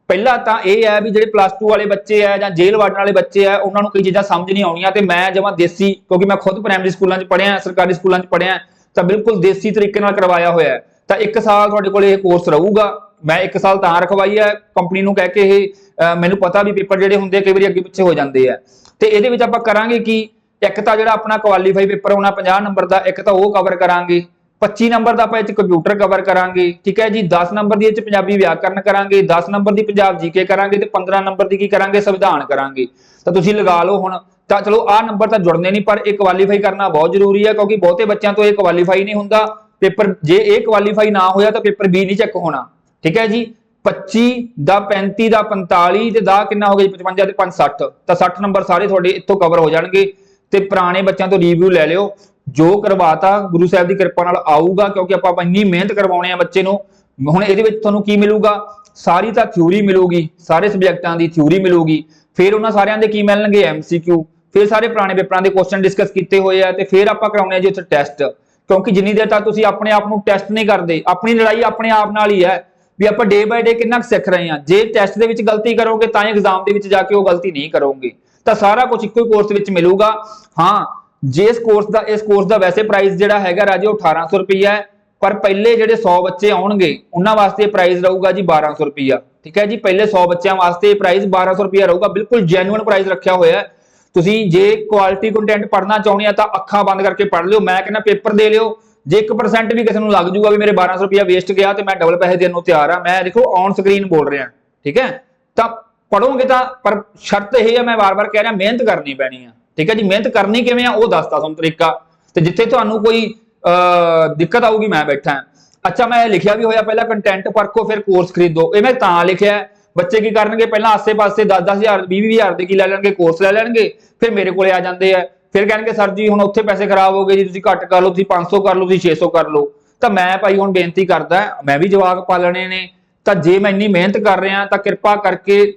S1: ਪਹਿਲਾ ਤਾਂ ਇਹ ਹੈ ਵੀ ਜਿਹੜੇ ਪਲੱਸ 2 ਵਾਲੇ ਬੱਚੇ ਆ ਜਾਂ ਜੇਲ੍ਹ ਵਾਰਡਨ ਵਾਲੇ ਬੱਚੇ ਆ ਉਹਨਾਂ ਨੂੰ ਕਈ ਚੀਜ਼ਾਂ ਸਮਝ ਨਹੀਂ ਆਉਣੀਆਂ ਤੇ ਮੈਂ ਜਮਾਂ ਦੇਸੀ, ਕਿਉਂਕਿ ਮੈਂ ਖੁਦ ਪ੍ਰਾਇਮਰੀ ਸਕੂਲਾਂ 'ਚ ਪੜ੍ਹਿਆ, ਸਰਕਾਰੀ ਸਕੂਲਾਂ 'ਚ ਪੜ੍ਹਿਆ, ਤਾਂ ਬਿਲਕੁਲ ਦੇਸੀ ਤਰੀਕੇ ਨਾਲ ਕਰਵਾਇਆ ਹੋਇਆ ਹੈ। ਤਾਂ ਇੱਕ ਸਾਲ ਤੁਹਾਡੇ ਕੋਲ ਇਹ ਕੋਰਸ ਰਹੂਗਾ। ਮੈਂ ਇੱਕ ਸਾਲ ਤਾਂ ਰਖਵਾਈ ਹੈ ਕੰਪਨੀ ਨੂੰ ਕਹਿ ਕੇ ਇਹ ਮੈਨੂੰ ਪਤਾ ਵੀ ਪੇਪਰ ਜਿਹੜੇ ਹੁੰਦੇ ਕਈ ਵਾਰੀ ਅੱਗੇ ਪਿੱਛੇ ਹੋ ਜਾਂਦੇ ਆ। ਤੇ ਇਹਦੇ ਵਿੱਚ ਆਪਾਂ ਕਰਾਂਗੇ ਕਿ? ਇੱਕ ਤਾਂ ਜਿਹੜਾ ਆਪਣਾ ਕੁਆਲੀਫਾਈ ਪੇਪਰ ਹੋਣਾ 50 ਨੰਬਰ ਦਾ, ਇੱਕ ਤਾਂ ਉਹ ਕਵਰ ਕਰਾਂਗੇ। 25 ਨੰਬਰ ਦਾ ਆਪਾਂ ਇਹ ਚ ਕੰਪਿਊਟਰ ਕਵਰ ਕਰਾਂਗੇ, ਠੀਕ ਹੈ ਜੀ? 10 ਨੰਬਰ ਦੀ ਇਹ ਚ ਪੰਜਾਬੀ ਵਿਆਕਰਨ ਕਰਾਂਗੇ 10 ਨੰਬਰ ਦੀ ਪੰਜਾਬ ਜੀਕੇ ਕਰਾਂਗੇ ਤੇ 15 ਨੰਬਰ ਦੀ ਕੀ ਕਰਾਂਗੇ? ਸੰਵਿਧਾਨ ਕਰਾਂਗੇ। ਤਾਂ ਤੁਸੀਂ ਲਗਾ ਲਓ ਹੁਣ, ਤਾਂ ਚਲੋ ਆਹ ਨੰਬਰ ਤਾਂ ਜੁੜਨੇ ਨਹੀਂ, ਪਰ ਇਹ ਕੁਆਲੀਫਾਈ ਕਰਨਾ ਬਹੁਤ ਜ਼ਰੂਰੀ ਹੈ ਕਿਉਂਕਿ ਬਹੁਤੇ ਬੱਚਿਆਂ ਤੋਂ ਇਹ ਕੁਆਲੀਫਾਈ ਨਹੀਂ ਹੁੰਦਾ। ਪੇਪਰ ਜੇ ਇਹ ਕੁਆਲੀਫਾਈ ਨਾ ਹੋਇਆ ਤਾਂ ਪੇਪਰ ਬੀ ਨਹੀਂ ਚੈੱਕ ਹੋਣਾ। ਠੀਕ ਹੈ ਜੀ? 25 ਦਾ 35 ਦਾ 45 ਤੇ ਦਾ ਕਿੰਨਾ ਹੋ ਗਿਆ ਜੀ? 55 ਤੇ 5 60 ਤਾਂ 60 ਨੰਬਰ ਸਾਰੇ ਤੁਹਾਡੇ ਇੱਥੋਂ ਕਵਰ ਹੋ ਜਾਣਗੇ ਤੇ ਪੁਰਾਣੇ ਬੱਚਿਆਂ ਤੋਂ ਰਿਵਿਊ ਲੈ ਲਿਓ। ਜੋ ਕਰਵਾਤਾ, ਗੁਰੂ ਸਾਹਿਬ ਦੀ ਕਿਰਪਾ ਨਾਲ ਆਊਗਾ ਕਿਉਂਕਿ ਆਪਾਂ ਇੰਨੀ ਮਿਹਨਤ ਕਰਵਾਉਣੇ ਆ ਬੱਚੇ ਨੂੰ। ਹੁਣ ਇਹਦੇ ਵਿੱਚ ਤੁਹਾਨੂੰ ਕੀ ਮਿਲੂਗਾ? ਸਾਰੀ ਤਾਂ ਥਿਊਰੀ ਮਿਲੂਗੀ, ਸਾਰੇ ਸਬਜੈਕਟਾਂ ਦੀ ਥਿਊਰੀ ਮਿਲੂਗੀ। ਫਿਰ ਉਹਨਾਂ ਸਾਰਿਆਂ ਦੇ ਕੀ ਮਿਲਣਗੇ? ਐਮਸੀਕਿਊ ਫਿਰ ਸਾਰੇ ਪੁਰਾਣੇ ਪੇਪਰਾਂ ਦੇ ਕੁਐਸਚਨ ਡਿਸਕਸ ਕੀਤੇ ਹੋਏ ਆ ਤੇ ਫਿਰ ਆਪਾਂ ਕਰਾਉਣੇ ਆ ਜੀ ਉੱਥੇ ਟੈਸਟ ਕਿਉਂਕਿ ਜਿੰਨੀ ਦੇਰ ਤੱਕ ਤੁਸੀਂ ਆਪਣੇ ਆਪ ਨੂੰ ਟੈਸਟ ਨਹੀਂ ਕਰਦੇ, ਆਪਣੀ ਲੜਾਈ ਆਪਣੇ ਆਪ ਨਾਲ ਹੀ ਹੈ, ਵੀ ਆਪਾਂ ਡੇ ਬਾਏ ਡੇ ਕਿੰਨਾ ਕੁ ਸਿੱਖ ਰਹੇ ਹਾਂ। ਜੇ ਟੈਸਟ ਦੇ ਵਿੱਚ ਗਲਤੀ ਕਰੋਗੇ, ਤਾਂ ਹੀ ਐਗਜ਼ਾਮ ਦੇ ਵਿੱਚ ਜਾ ਕੇ ਉਹ ਗਲਤੀ ਨਹੀਂ ਕਰੋਗੇ। ਤਾਂ ਸਾਰਾ ਕੁਝ ਇੱਕੋ ਹੀ ਕੋਰਸ ਵਿੱਚ ਮਿਲੂਗਾ। ਹਾਂ, ਜੇ ਇਸ ਕੋਰਸ ਦਾ, ਇਸ ਕੋਰਸ ਦਾ ਵੈਸੇ ਪ੍ਰਾਈਸ ਜਿਹੜਾ ਹੈਗਾ ਰਾਜੇ, ਉਹ 1800 ਰੁਪਈਆ ਹੈ। ਪਰ ਪਹਿਲੇ ਜਿਹੜੇ 100 ਬੱਚੇ ਆਉਣਗੇ, ਉਹਨਾਂ ਵਾਸਤੇ ਪ੍ਰਾਈਸ ਰਹੂਗਾ ਜੀ 1200 ਰੁਪਈਆ। ਠੀਕ ਹੈ ਜੀ, ਪਹਿਲੇ 100 ਬੱਚਿਆਂ ਵਾਸਤੇ ਪ੍ਰਾਈਸ 1200 ਰੁਪਈਆ ਰਹੂਗਾ। ਬਿਲਕੁਲ ਜੈਨੂਇਨ ਪ੍ਰਾਈਸ ਰੱਖਿਆ ਹੋਇਆ ਹੈ। ਤੁਸੀਂ ਜੇ ਕੁਆਲਿਟੀ ਕੰਟੈਂਟ ਪੜ੍ਹਨਾ ਚਾਹੁੰਦੇ ਆ ਤਾਂ ਅੱਖਾਂ ਬੰਦ ਕਰਕੇ ਪੜ੍ਹ ਲਿਓ ਮੈਂ ਕਹਿੰਦਾ ਪੇਪਰ ਦੇ ਲਿਓ। ਜੇ 1% ਵੀ ਕਿਸੇ ਨੂੰ ਲੱਗ ਜੂਗਾ ਵੀ ਮੇਰੇ 1200 ਰੁਪਇਆ ਵੇਸਟ ਗਿਆ ਤੇ ਮੈਂ ਡਬਲ ਪੈਸੇ ਦੇਣ ਨੂੰ ਤਿਆਰ ਆ ਮੈਂ ਦੇਖੋ ਔਨ ਸਕਰੀਨ ਬੋਲ ਰਿਹਾ ਠੀਕ ਹੈ? ਤਾਂ ਪੜੋਗੇ ਤਾਂ ਪਰ ਸ਼ਰਤ ਇਹ ਹੈ ਮੈਂ ਵਾਰ-ਵਾਰ ਕਹਿ ਰਿਹਾ ਮਿਹਨਤ ਕਰਨੀ ਪੈਣੀ ਆ। ਠੀਕ ਹੈ ਜੀ ਮਿਹਨਤ ਕਰਨੀ ਕਿਵੇਂ ਆ ਉਹ ਦੱਸਦਾ ਤੁਹਾਨੂੰ ਤਰੀਕਾ। ਤੇ ਜਿੱਥੇ ਤੁਹਾਨੂੰ ਕੋਈ ਅਹ, ਦਿੱਕਤ ਆਊਗੀ ਮੈਂ ਬੈਠਾ। ਅੱਛਾ ਮੈਂ ਲਿਖਿਆ ਵੀ ਹੋਇਆ ਪਹਿਲਾਂ ਕੰਟੈਂਟ ਪਰਖੋ ਫਿਰ ਕੋਰਸ ਖਰੀਦੋ। ਇਹ ਮੈਂ ਤਾਂ ਲਿਖਿਆ ਬੱਚੇ ਕੀ ਕਰਨਗੇ? ਪਹਿਲਾਂ ਆਸੇ-ਪਾਸੇ 10-10000 20-20000 ਦੇ ਕੀ ਲੈ ਲੈਣਗੇ? ਕੋਰਸ ਲੈ ਲੈਣਗੇ? ਫਿਰ ਮੇਰੇ ਕੋਲੇ ਆ ਜਾਂਦੇ ਆ। ਫਿਰ ਕਹਿਣਗੇ, ਸਰ ਜੀ, ਹੁਣ ਉੱਥੇ ਪੈਸੇ ਖਰਾਬ ਹੋ ਗਏ ਜੀ, ਤੁਸੀਂ ਘੱਟ ਕਰ ਲਓ, ਤੁਸੀਂ 500 ਕਰ ਲਓ, ਤੁਸੀਂ 600 ਕਰ ਲਓ। ਤਾਂ ਮੈਂ ਭਾਈ ਹੁਣ ਬੇਨਤੀ ਕਰਦਾ, ਮੈਂ ਵੀ ਜਵਾਬ ਪਾਲਣੇ ਨੇ। ਤਾਂ ਜੇ ਮੈਂ ਇੰਨੀ ਮਿਹਨਤ ਕਰ ਰਿਹਾ, ਤਾਂ ਕਿਰਪਾ ਕਰਕੇ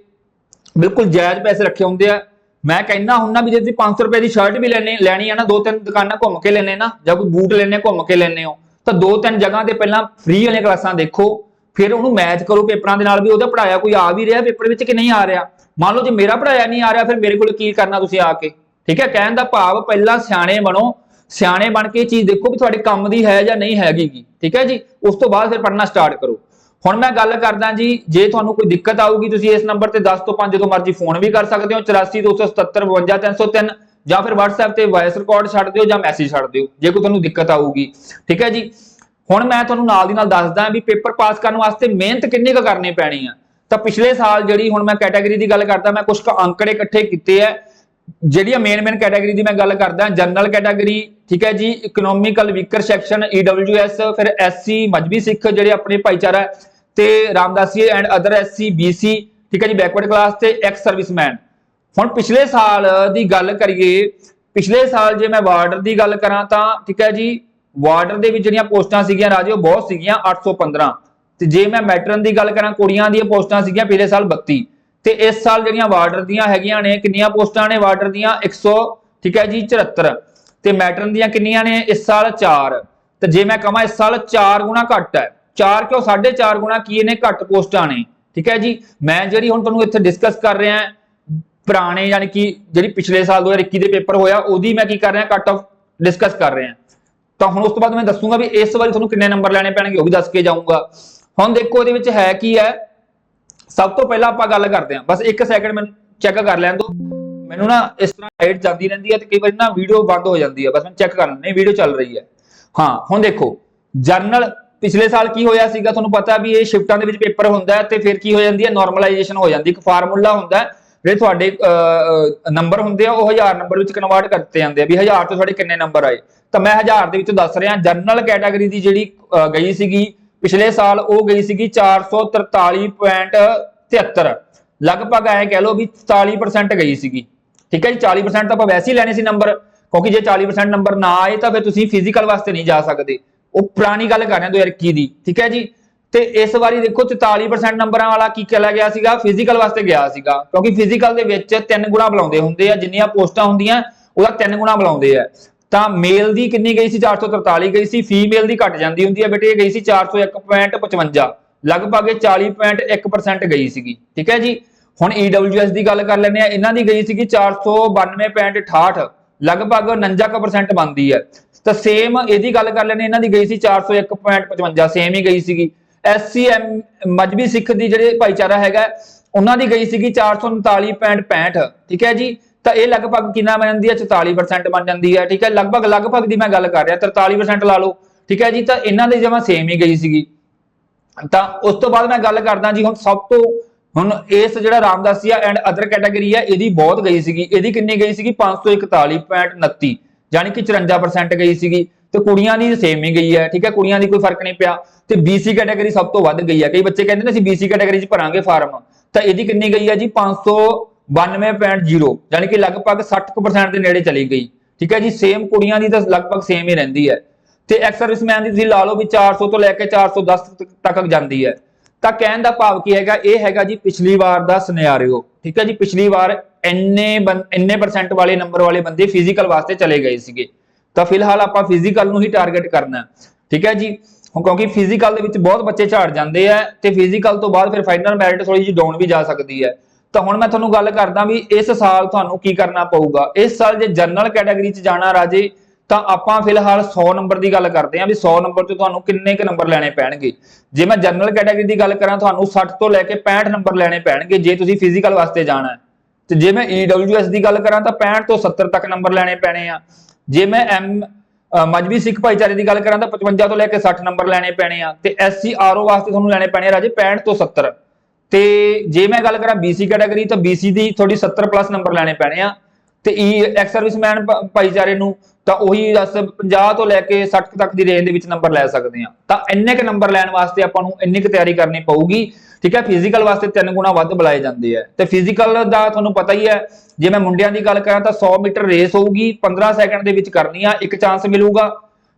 S1: ਬਿਲਕੁਲ ਜਾਇਜ਼ ਪੈਸੇ ਰੱਖੇ ਹੁੰਦੇ ਆ। ਮੈਂ ਕਹਿੰਦਾ ਹੁੰਨਾ ਵੀ ਜੇ ਤੁਸੀਂ 500 ਰੁਪਏ ਦੀ ਸ਼ਰਟ ਵੀ ਲੈਣੇ, ਲੈਣੀ ਆ ਨਾ, ਦੋ ਤਿੰਨ ਦੁਕਾਨਾਂ ਘੁੰਮ ਕੇ ਲੈਣੇ ਨਾ, ਜਾਂ ਕੋਈ ਬੂਟ ਲੈਣੇ ਘੁੰਮ ਕੇ ਲੈਣੇ ਹੋ, ਤਾਂ ਦੋ ਤਿੰਨ ਜਗ੍ਹਾ ਤੇ ਪਹਿਲਾਂ ਫ੍ਰੀ ਵਾਲੀਆਂ ਕਲਾਸਾਂ ਦੇਖੋ। ਫਿਰ ਉਹਨੂੰ ਮੈਚ ਕਰੋ ਪੇਪਰਾਂ ਦੇ ਨਾਲ ਵੀ ਉਹਦਾ ਪੜਾਇਆ ਕੋਈ ਆ ਵੀ ਰਿਹਾ ਪੇਪਰ ਵਿੱਚ ਕਿ ਨਹੀਂ ਆ ਰਿਹਾ? ਮੰਨ ਲਓ ਜੇ ਮੇਰਾ ਪੜਾਇਆ ਨਹੀਂ ਆ ਰਿਹਾ, ਫਿਰ ਮੇਰੇ ਕੋਲ ਕੀ ਕਰਨਾ ਤੁਸੀਂ ਆ ਕੇ? ਠੀਕ ਹੈ, ਕਹਿਣ ਦਾ ਭਾਵ ਪਹਿਲਾਂ ਸਿਆਣੇ ਬਣੋ। ਸਿਆਣੇ ਬਣ ਕੇ ਇਹ ਚੀਜ਼ ਦੇਖੋ ਵੀ ਤੁਹਾਡੇ ਕੰਮ ਦੀ ਹੈ ਜਾਂ ਨਹੀਂ ਹੈਗੀ ਗੀ। ਠੀਕ ਹੈ ਜੀ? ਉਸ ਤੋਂ ਬਾਅਦ ਫਿਰ ਪੜਨਾ ਸਟਾਰਟ ਕਰੋ। ਹੁਣ ਮੈਂ ਗੱਲ ਕਰਦਾ ਜੀ, ਜੇ ਤੁਹਾਨੂੰ ਕੋਈ ਦਿੱਕਤ ਆਊਗੀ, ਤੁਸੀਂ ਇਸ ਨੰਬਰ ਤੇ 10 ਤੋਂ 5 ਜਦੋਂ ਮਰਜ਼ੀ ਫੋਨ ਵੀ ਕਰ ਸਕਦੇ ਹੋ। 8427752303 ਜਾਂ ਫਿਰ WhatsApp ਤੇ ਵਾਇਸ ਰਿਕਾਰਡ ਛੱਡ ਦਿਓ ਜਾਂ ਮੈਸੇਜ ਛੱਡ ਦਿਓ, ਜੇ ਕੋਈ ਤੁਹਾਨੂੰ ਦਿੱਕਤ ਆਊਗੀ। ਠੀਕ ਹੈ ਜੀ? ਹੁਣ ਮੈਂ ਤੁਹਾਨੂੰ ਨਾਲ ਦੀ ਨਾਲ ਦੱਸਦਾ ਵੀ ਪੇਪਰ ਪਾਸ ਕਰਨ ਵਾਸਤੇ ਮਿਹਨਤ ਕਿੰਨੀ ਕੁ ਕਰਨੀ ਪੈਣੀ ਆ। ਤਾਂ ਪਿਛਲੇ ਸਾਲ ਜਿਹੜੀ ਹੁਣ ਮੈਂ ਕੈਟਾਗਰੀ ਦੀ ਗੱਲ ਕਰਦਾ ਮੈਂ ਕੁਝ ਕੁ ਅੰਕੜੇ ਇਕੱਠੇ ਕੀਤੇ ਆ। ਜਿਹੜੀਆਂ ਮੇਨ ਮੇਨ ਕੈਟਾਗਰੀ ਦੀ ਮੈਂ ਗੱਲ ਕਰਦਾ ਜਨਰਲ ਕੈਟਾਗਰੀ ਠੀਕ ਹੈ ਜੀ ਇਕਨੋਮਿਕਲ ਵੀਕਰ ਸੈਕਸ਼ਨ ਈਡਬਲਯੂਐਸ ਫਿਰ ਐਸਸੀ ਮਜਬੀ ਸਿੱਖ ਜਿਹੜੇ ਆਪਣੇ ਭਾਈਚਾਰਾ ਹੈ, ਤੇ Ramdasi and other SC BC ਠੀਕ ਹੈ ਜੀ ਬੈਕਵਰਡ ਕਲਾਸ ਤੇ ਐਕਸ ਸਰਵਿਸਮੈਨ ਹੁਣ ਪਿਛਲੇ ਸਾਲ ਦੀ ਗੱਲ ਕਰੀਏ ਪਿਛਲੇ ਸਾਲ ਜੇ ਮੈਂ ਵਾਰਡਰ ਦੀ ਗੱਲ ਕਰਾਂ ਤਾਂ ਠੀਕ ਹੈ ਜੀ ਵਾਰਡਰ ਦੇ ਵਿੱਚ ਜਿਹੜੀਆਂ ਪੋਸਟਾਂ ਸੀਗੀਆਂ ਰਾਜੇ, ਉਹ ਬਹੁਤ ਸੀਗੀਆਂ 815 ਤੇ ਜੇ ਮੈਂ ਮੈਟਰਨ ਦੀ ਗੱਲ ਕਰਾਂ, ਕੁੜੀਆਂ ਦੀਆਂ ਪੋਸਟਾਂ ਸੀਗੀਆਂ ਪਿਛਲੇ ਸਾਲ 32 ਤੇ ਇਸ ਸਾਲ ਜਿਹੜੀਆਂ ਵਾਰਡਰ ਦੀਆਂ ਹੈਗੀਆਂ ਨੇ, ਕਿੰਨੀਆਂ ਪੋਸਟਾਂ ਨੇ ਵਾਰਡਰ ਦੀਆਂ? 100 ਠੀਕ ਹੈ ਜੀ 74 ਤੇ ਮੈਟਰਨ ਦੀਆਂ ਕਿੰਨੀਆਂ ਨੇ? ਇਸ ਸਾਲ 4 ਤੇ ਜੇ ਮੈਂ ਕਹਾਂ ਇਸ ਸਾਲ 4 ਗੁਣਾ ਘੱਟ ਹੈ 4 ਕਿਉਂ? 4.5 ਗੁਣਾ ਕੀ ਨੇ ਘੱਟ ਪੋਸਟਾਂ ਨੇ, ਠੀਕ ਹੈ ਜੀ? ਮੈਂ ਜਿਹੜੀ ਹੁਣ ਤੁਹਾਨੂੰ ਇੱਥੇ ਡਿਸਕਸ ਕਰ ਰਿਹਾ ਪੁਰਾਣੇ ਯਾਨੀ ਕਿ ਜਿਹੜੀ ਪਿਛਲੇ ਸਾਲ 2021 ਦੇ ਪੇਪਰ ਹੋਇਆ, ਉਹਦੀ ਮੈਂ ਕੀ ਕਰ ਰਿਹਾ ਕੱਟ ਆਫ ਡਿਸਕਸ ਕਰ ਰਿਹਾ ਤਾਂ ਹੁਣ ਉਸ ਤੋਂ ਬਾਅਦ ਮੈਂ ਦੱਸੂਗਾ ਵੀ ਇਸ ਵਾਰੀ ਤੁਹਾਨੂੰ ਕਿੰਨੇ ਨੰਬਰ ਲੈਣੇ ਪੈਣਗੇ, ਉਹ ਵੀ ਦੱਸ ਕੇ ਜਾਊਂਗਾ। ਹੁਣ ਦੇਖੋ ਇਹਦੇ ਵਿੱਚ ਹੈ ਕੀ ਹੈ, ਸਭ ਤੋਂ ਪਹਿਲਾਂ ਆਪਾਂ ਗੱਲ ਕਰਦੇ ਹਾਂ। ਬਸ ਇੱਕ ਸੈਕਿੰਡ ਮੈਨੂੰ ਚੈੱਕ ਕਰ ਲੈਣ ਦਿਓ ਮੈਨੂੰ ਨਾ ਇਸ ਤਰ੍ਹਾਂ ਲਾਈਟ ਜਾਂਦੀ ਰਹਿੰਦੀ ਹੈ ਤੇ ਕਈ ਵਾਰੀ ਨਾ ਵੀਡੀਓ ਬੰਦ ਹੋ ਜਾਂਦੀ ਹੈ। ਬਸ ਮੈਂ ਚੈੱਕ ਕਰ ਨਹੀਂ ਵੀਡੀਓ ਚੱਲ ਰਹੀ ਹੈ। ਹਾਂ, ਹੁਣ ਦੇਖੋ ਜਰਨਲ ਪਿਛਲੇ ਸਾਲ ਕੀ ਹੋਇਆ ਸੀਗਾ? ਤੁਹਾਨੂੰ ਪਤਾ ਵੀ ਇਹ ਸ਼ਿਫਟਾਂ ਦੇ ਵਿੱਚ ਪੇਪਰ ਹੁੰਦਾ ਤੇ ਫਿਰ ਕੀ ਹੋ ਜਾਂਦੀ ਹੈ? ਨਾਰਮਲਾਈਜੇਸ਼ਨ ਹੋ ਜਾਂਦੀ ਇੱਕ ਫਾਰਮੂਲਾ ਹੁੰਦਾ ਜਿਹੜੇ ਤੁਹਾਡੇ ਨੰਬਰ ਹੁੰਦੇ ਆ, ਉਹ 1000 ਨੰਬਰ ਵਿੱਚ ਕਨਵਰਟ ਕਰਤੇ ਜਾਂਦੇ ਆ ਵੀ 1000 ਤੋਂ ਤੁਹਾਡੇ ਕਿੰਨੇ ਨੰਬਰ ਆਏ। ਤਾਂ ਮੈਂ 1000 ਦੇ ਵਿੱਚ ਦੱਸ ਰਿਹਾ ਜਨਰਲ ਕੈਟਾਗਰੀ ਦੀ ਜਿਹੜੀ ਗਈ ਸੀਗੀ, ਪਿਛਲੇ ਸਾਲ ਉਹ ਗਈ ਸੀਗੀ 443.73 ਲਗਭਗ ਐ ਕਹਿ ਲਓ ਵੀ 40% ਗਈ ਸੀਗੀ। ਠੀਕ ਹੈ ਜੀ 40% ਤਾਂ ਆਪਾਂ ਵੈਸੇ ਹੀ ਲੈਣੇ ਸੀ ਨੰਬਰ ਕਿਉਂਕਿ ਜੇ 40% ਨੰਬਰ ਨਾ ਆਏ ਤਾਂ ਫਿਰ ਤੁਸੀਂ ਫਿਜ਼ੀਕਲ ਵਾਸਤੇ ਨਹੀਂ ਜਾ ਸਕਦੇ। ਉਹ ਪੁਰਾਣੀ ਗੱਲ ਕਰ ਰਹੇ ਹਾਂ 2021 ਦੀ। ਠੀਕ ਹੈ ਜੀ ਤੇ ਇਸ ਵਾਰੀ ਦੇਖੋ 44% ਨੰਬਰਾਂ ਵਾਲਾ ਕੀ ਚਲਾ ਗਿਆ ਸੀਗਾ? ਫਿਜ਼ੀਕਲ ਵਾਸਤੇ ਗਿਆ ਸੀਗਾ। ਕਿਉਂਕਿ ਫਿਜ਼ੀਕਲ ਦੇ ਵਿੱਚ ਤਿੰਨ ਗੁਣਾ ਬੁਲਾਉਂਦੇ ਹੁੰਦੇ ਆ, ਜਿੰਨੀਆਂ ਪੋਸਟਾਂ ਹੁੰਦੀਆਂ, ਉਹਦਾ ਤਿੰਨ ਗੁਣਾ ਬੁਲਾਉਂਦੇ ਆ। ਤਾਂ ਮੇਲ ਦੀ ਕਿੰਨੀ ਗਈ ਸੀ? 443 ਗਈ ਸੀ। ਫੀਮੇਲ ਦੀ ਘਟ ਜਾਂਦੀ ਹੁੰਦੀ ਹੈ ਬੇਟੇ, ਇਹ ਗਈ ਸੀ 401.55 ਲਗਭਗ ਇਹ 40.1% ਗਈ ਸੀਗੀ। ਠੀਕ ਹੈ ਜੀ? ਹੁਣ EWS ਦੀ ਗੱਲ ਕਰ ਲੈਂਦੇ ਆ। ਇਹਨਾਂ ਦੀ ਗਈ ਸੀਗੀ 492.68 ਲਗਭਗ 49% ਬਣਦੀ ਹੈ। ਤਾਂ ਸੇਮ ਇਹਦੀ ਗੱਲ ਕਰ ਲੈਂਦੇ ਇਹਨਾਂ ਦੀ ਗਈ ਸੀ 401.55 ਸੇਮ ਹੀ ਗਈ ਸੀਗੀ। SCM ਮਜਬੀ ਸਿੱਖ ਦੀ ਜਿਹੜੇ ਭਾਈਚਾਰਾ ਹੈਗਾ, ਉਹਨਾਂ ਦੀ ਗਈ ਸੀਗੀ 439.65 ਠੀਕ ਹੈ ਜੀ? ਤਾਂ ਇਹ ਲਗਭਗ ਕਿੰਨਾ ਬਣ ਜਾਂਦੀ ਹੈ? 44% ਬਣ ਜਾਂਦੀ ਹੈ, ਠੀਕ ਹੈ? ਲਗਭਗ ਲਗਭਗ ਦੀ ਮੈਂ ਗੱਲ ਕਰ ਰਿਹਾ 43% ਲਾ ਲਓ, ਠੀਕ ਹੈ ਜੀ? ਤਾਂ ਇਹਨਾਂ ਦੇ ਜਮਾ ਸੇਮ ਹੀ ਗਈ ਸੀਗੀ। ਤਾਂ ਉਸ ਤੋਂ ਬਾਅਦ ਮੈਂ ਗੱਲ ਕਰਦਾ ਜੀ, ਹੁਣ ਸਭ ਤੋਂ ਹੁਣ ਇਸ ਜਿਹੜਾ ਰਾਮਦਾਸੀਆ ਐਂਡ ਅਦਰ ਕੈਟਾਗਰੀ ਹੈ ਇਹਦੀ ਬਹੁਤ ਗਈ ਸੀਗੀ। ਇਹਦੀ ਕਿੰਨੀ ਗਈ ਸੀਗੀ? 541.29 ਯਾਨੀ ਕਿ 54% ਗਈ ਸੀਗੀ। ਤੇ ਕੁੜੀਆਂ ਦੀ ਸੇਮ ਹੀ ਗਈ ਹੈ, ਠੀਕ ਹੈ? ਕੁੜੀਆਂ ਦੀ ਕੋਈ ਫ਼ਰਕ ਨਹੀਂ ਪਿਆ। ਤੇ BC ਕੈਟਾਗਰੀ ਸਭ ਤੋਂ ਵੱਧ ਗਈ ਹੈ। ਕਈ ਬੱਚੇ ਕਹਿੰਦੇ ਨੇ ਅਸੀਂ BC ਕੈਟਾਗਰੀ 'ਚ ਭਰਾਂਗੇ ਫਾਰਮ ਤਾਂ ਇਹਦੀ ਕਿੰਨੀ ਗਈ ਹੈ ਜੀ? 592.0 ਯਾਨੀ ਕਿ ਲਗਭਗ 60% ਦੇ ਨੇੜੇ ਚਲੀ ਗਈ। ਠੀਕ ਹੈ ਜੀ? ਸੇਮ ਕੁੜੀਆਂ ਦੀ ਤਾਂ ਲਗਭਗ ਸੇਮ ਹੀ ਰਹਿੰਦੀ ਹੈ। ਤੇ ਐਕਸ ਸਰਵਿਸਮੈਨ ਦੀ ਤੁਸੀਂ ਲਾ ਲਓ ਵੀ 400 ਤੋਂ ਲੈ ਕੇ 410 ਤੱਕ- ਤੱਕ ਜਾਂਦੀ ਹੈ। ਤਾਂ ਕਹਿਣ ਦਾ ਭਾਵ ਕੀ ਹੈਗਾ? ਇਹ ਹੈਗਾ ਜੀ ਪਿਛਲੀ ਵਾਰ ਦਾ ਸਿਨੈਰੀਓ ਠੀਕ ਹੈ ਜੀ? ਪਿਛਲੀ ਵਾਰ ਇੰਨੇ ਬੰ- ਇੰਨੇ ਪਰਸੈਂਟ ਵਾਲੇ ਨੰਬਰ ਵਾਲੇ ਬੰਦੇ ਫਿਜ਼ੀਕਲ ਵਾਸਤੇ ਚਲੇ ਗਏ ਸੀਗੇ। ਤਾਂ ਫਿਲਹਾਲ ਆਪਾਂ ਫਿਜ਼ੀਕਲ ਨੂੰ ਹੀ ਟਾਰਗੇਟ ਕਰਨਾ। ਠੀਕ ਹੈ ਜੀ? ਹੁਣ ਕਿਉਂਕਿ ਫਿਜ਼ੀਕਲ ਦੇ ਵਿੱਚ ਬਹੁਤ ਬੱਚੇ ਝਾੜ ਜਾਂਦੇ ਆ, ਤੇ ਫਿਜ਼ੀਕਲ ਤੋਂ ਬਾਅਦ ਫਿਰ ਫਾਈਨਲ ਮੈਰਿਟ ਥੋੜੀ ਜਿਹੀ ਡਾਊਨ ਵੀ ਜਾ ਸਕਦੀ ਹੈ। ਤਾਂ ਹੁਣ ਮੈਂ ਤੁਹਾਨੂੰ ਗੱਲ ਕਰਦਾ ਵੀ ਇਸ ਸਾਲ ਤੁਹਾਨੂੰ ਕੀ ਕਰਨਾ ਪਊਗਾ। ਇਸ ਸਾਲ ਜੇ ਜਨਰਲ ਕੈਟਾਗਰੀ 'ਚ ਜਾਣਾ ਰਾਜੇ, ਤਾਂ ਆਪਾਂ ਫਿਲਹਾਲ 100 ਨੰਬਰ ਦੀ ਗੱਲ ਕਰਦੇ ਆਂ ਵੀ 100 ਨੰਬਰ 'ਚ ਤੁਹਾਨੂੰ ਕਿੰਨੇ ਕੁ ਨੰਬਰ ਲੈਣੇ ਪੈਣਗੇ। ਜੇ ਮੈਂ ਜਨਰਲ ਕੈਟਾਗਰੀ ਦੀ ਗੱਲ ਕਰਾਂ, ਤੁਹਾਨੂੰ 60 ਤੋਂ ਲੈ ਕੇ 65 ਨੰਬਰ ਲੈਣੇ ਪੈਣਗੇ, ਜੇ ਤੁਸੀਂ ਫਿਜ਼ੀਕਲ ਵਾਸਤੇ ਜਾਣਾ ਤੇ ਜੇ ਮੈਂ EWS ਦੀ ਗੱਲ ਕਰਾਂ, ਤਾਂ 65 ਤੋਂ 70 ਤੱਕ ਨੰਬਰ ਲੈਣੇ ਪੈਣੇ ਆ। ਜੇ ਮੈਂ ਐਮ ਮਜਬੀ ਸਿੱਖ ਭਾਈਚਾਰੇ ਦੀ ਗੱਲ ਕਰਾਂ ਤਾਂ 55 ਤੋਂ ਲੈ ਕੇ 60 ਨੰਬਰ ਲੈਣੇ ਪੈਣੇ ਆ ਤੇ SC RO ਵਾਸਤੇ ਤੁਹਾਨੂੰ ਲੈਣੇ ਪੈਣੇ ਆ ਰਾਜੇ 65 ਤੋਂ 70 ਤੇ ਜੇ ਮੈਂ ਗੱਲ ਕਰਾਂ BC ਕੈਟਾਗਰੀ ਤਾਂ BC ਦੀ ਤੁਹਾਡੀ 70 ਪਲੱਸ ਨੰਬਰ ਲੈਣੇ ਪੈਣੇ ਆ। ਤੇ ਈ ਐਕਸ ਸਰਵਿਸਮੈਨ ਭਾਈਚਾਰੇ ਨੂੰ ਤਾਂ ਉਹੀ 10 50 ਤੋਂ ਲੈ ਕੇ 60 ਤੱਕ ਦੀ ਰੇਂਜ ਦੇ ਵਿੱਚ ਨੰਬਰ ਲੈ ਸਕਦੇ ਆ। ਤਾਂ ਇੰਨੇ ਕ ਨੰਬਰ ਲੈਣ ਵਾਸਤੇ ਆਪਾਂ ਨੂੰ ਇੰਨੀ ਕ ਤਿਆਰੀ ਕਰਨੀ ਪਊਗੀ। ਠੀਕ ਹੈ ਫਿਜ਼ੀਕਲ ਵਾਸਤੇ ਤਿੰਨ ਗੁਣਾ ਵੱਧ ਬੁਲਾਏ ਜਾਂਦੇ ਆ। ਤੇ ਫਿਜ਼ੀਕਲ ਦਾ ਤੁਹਾਨੂੰ ਪਤਾ ਹੀ ਹੈ, ਜੇ ਮੈਂ ਮੁੰਡਿਆਂ ਦੀ ਗੱਲ ਕਰਾਂ ਤਾਂ 100 ਮੀਟਰ ਰੇਸ ਹੋਊਗੀ 15 ਸੈਕਿੰਡ ਦੇ ਵਿੱਚ ਕਰਨੀ ਆ, ਇੱਕ ਚਾਂਸ ਮਿਲੂਗਾ।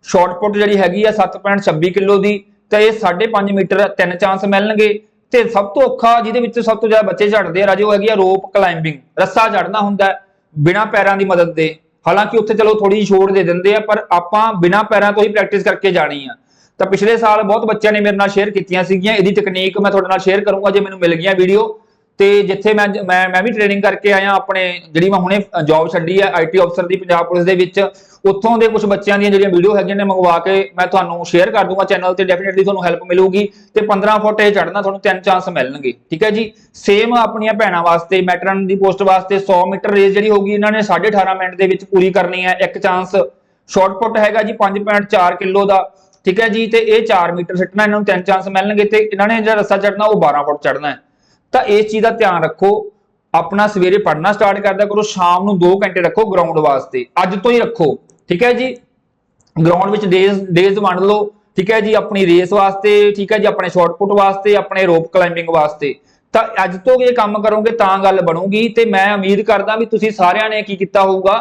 S1: ਸ਼ਾਰਟ ਪੁੱਟ ਜਿਹੜੀ ਹੈਗੀ ਆ 7.26 ਕਿਲੋ ਦੀ, ਤੇ ਇਹ 5.5 ਮੀਟਰ ਤਿੰਨ ਚਾਂਸ ਮਿਲਣਗੇ। ਤੇ ਸਭ ਤੋਂ ਔਖਾ, ਜਿਹਦੇ ਵਿੱਚ ਸਭ ਤੋਂ ਜ਼ਿਆਦਾ ਬੱਚੇ ਝੜਦੇ ਆ, ਰਾਜੇ, ਉਹ ਹੈਗੀ ਆ ਰੋਪ ਕਲਾਈਂਬਿੰਗ ਰੱਸਾ ਚੜਨਾ ਹੁੰਦਾ ਹੈ, ਬਿਨਾ ਪੈਰਾਂ ਦੀ ਮਦਦ ਦੇ। ਹਾਲਾਂਕਿ ਉੱਥੇ ਚਲੋ ਥੋੜੀ ਛੋੜ ਦੇ ਦਿੰਦੇ ਆ, ਪਰ ਆਪਾਂ ਬਿਨਾ ਪੈਰਾਂ ਤੋਂ ਹੀ ਪ੍ਰੈਕਟਿਸ ਕਰਕੇ ਜਾਣੀ ਆ। ਤਾਂ ਪਿਛਲੇ ਸਾਲ ਬਹੁਤ ਬੱਚਿਆਂ ਨੇ ਮੇਰੇ ਨਾਲ ਸ਼ੇਅਰ ਕੀਤੀਆਂ ਸੀਗੀਆਂ। ਇਹਦੀ ਤਕਨੀਕ ਮੈਂ ਤੁਹਾਡੇ ਨਾਲ ਸ਼ੇਅਰ ਕਰੂੰਗਾ ਜੇ ਮੈਨੂੰ ਮਿਲ ਗਈਆਂ ਵੀਡੀਓ ਤੇ ਜਿੱਥੇ ਮੈਂ ਮੈਂ ਮੈਂ ਵੀ ਟ੍ਰੇਨਿੰਗ ਕਰਕੇ ਆਇਆ ਆਪਣੇ, ਜਿਹੜੀ ਮੈਂ ਹੁਣੇ ਜੌਬ ਛੱਡੀ ਹੈ ਆਈਟੀ ਅਫਸਰ ਦੀ ਪੰਜਾਬ ਪੁਲਿਸ ਦੇ ਵਿੱਚ। ਉੱਥੋਂ ਦੇ ਕੁਝ ਬੱਚਿਆਂ ਦੀਆਂ ਜਿਹੜੀਆਂ ਵੀਡੀਓ ਹੈਗੀਆਂ ਨੇ ਮੰਗਵਾ ਕੇ ਮੈਂ ਤੁਹਾਨੂੰ ਸ਼ੇਅਰ ਕਰ ਦੂੰਗਾ ਚੈਨਲ ਤੇ ਡੈਫੀਨਿਟਲੀ ਤੁਹਾਨੂੰ ਹੈਲਪ ਮਿਲੂਗੀ। ਤੇ 15 ਫੁੱਟ ਇਹ ਚੜਨਾ ਤੁਹਾਨੂੰ ਤਿੰਨ ਚਾਂਸ ਮਿਲਣਗੇ, ਠੀਕ ਹੈ ਜੀ? ਸੇਮ ਆਪਣੀਆਂ ਭੈਣਾਂ ਵਾਸਤੇ ਮੈਟਰਨ ਦੀ ਪੋਸਟ ਵਾਸਤੇ 100 ਮੀਟਰ ਰੇਸ ਜਿਹੜੀ ਹੋਗੀ ਇਹਨਾਂ ਨੇ 18.5 ਮਿੰਟ ਦੇ ਵਿੱਚ ਪੂਰੀ ਕਰਨੀ ਹੈ, ਇੱਕ ਚਾਂਸ ਸ਼ਾਰਟ ਪੁੱਟ ਹੈਗਾ ਜੀ 5.4 ਕਿਲੋ ਦਾ। ਠੀਕ ਹੈ ਜੀ, ਤੇ ਇਹ 4 ਮੀਟਰ ਸਿੱਟਣਾ, ਇਹਨਾਂ ਨੂੰ ਤਿੰਨ ਚਾਂਸ ਮਿਲਣਗੇ ਤੇ ਇਹਨਾਂ ਨੇ ਜਿਹੜਾ ਰੱਸਾ ਚੜਨਾ ਉਹ 12 ਫੁੱਟ ਚੜਨਾ ਹੈ। ਤਾਂ ਇਸ ਚੀਜ਼ ਦਾ ਧਿਆਨ ਰੱਖੋ, ਆਪਣਾ ਸਵੇਰੇ ਪੜ੍ਹਨਾ ਸਟਾਰਟ ਕਰਦਾ ਕਰੋ, ਸ਼ਾਮ ਨੂੰ 2 ਘੰਟੇ ਰੱਖੋ ਗਰਾਊਂਡ ਵਾਸਤੇ, ਅੱਜ ਤੋਂ ਹੀ ਰੱਖੋ, ਠੀਕ ਹੈ ਜੀ? ਗਰਾਊਂਡ ਵਿੱਚ ਡੇਜ਼ ਡੇਜ਼ ਵੰਡ ਲਓ, ਠੀਕ ਹੈ ਜੀ, ਆਪਣੀ ਰੇਸ ਵਾਸਤੇ, ਠੀਕ ਹੈ ਜੀ, ਆਪਣੇ ਸ਼ਾਰਟਪੁੱਟ ਵਾਸਤੇ, ਆਪਣੇ ਰੋਪ ਕਲਾਈਂਬਿੰਗ ਵਾਸਤੇ। ਤਾਂ ਅੱਜ ਤੋਂ ਇਹ ਕੰਮ ਕਰੋਗੇ, ਤਾਂ ਗੱਲ ਬਣੂਗੀ, ਤੇ ਮੈਂ ਉਮੀਦ ਕਰਦਾ ਵੀ ਤੁਸੀਂ ਸਾਰਿਆਂ ਨੇ ਕੀ ਕੀਤਾ ਹੋਊਗਾ,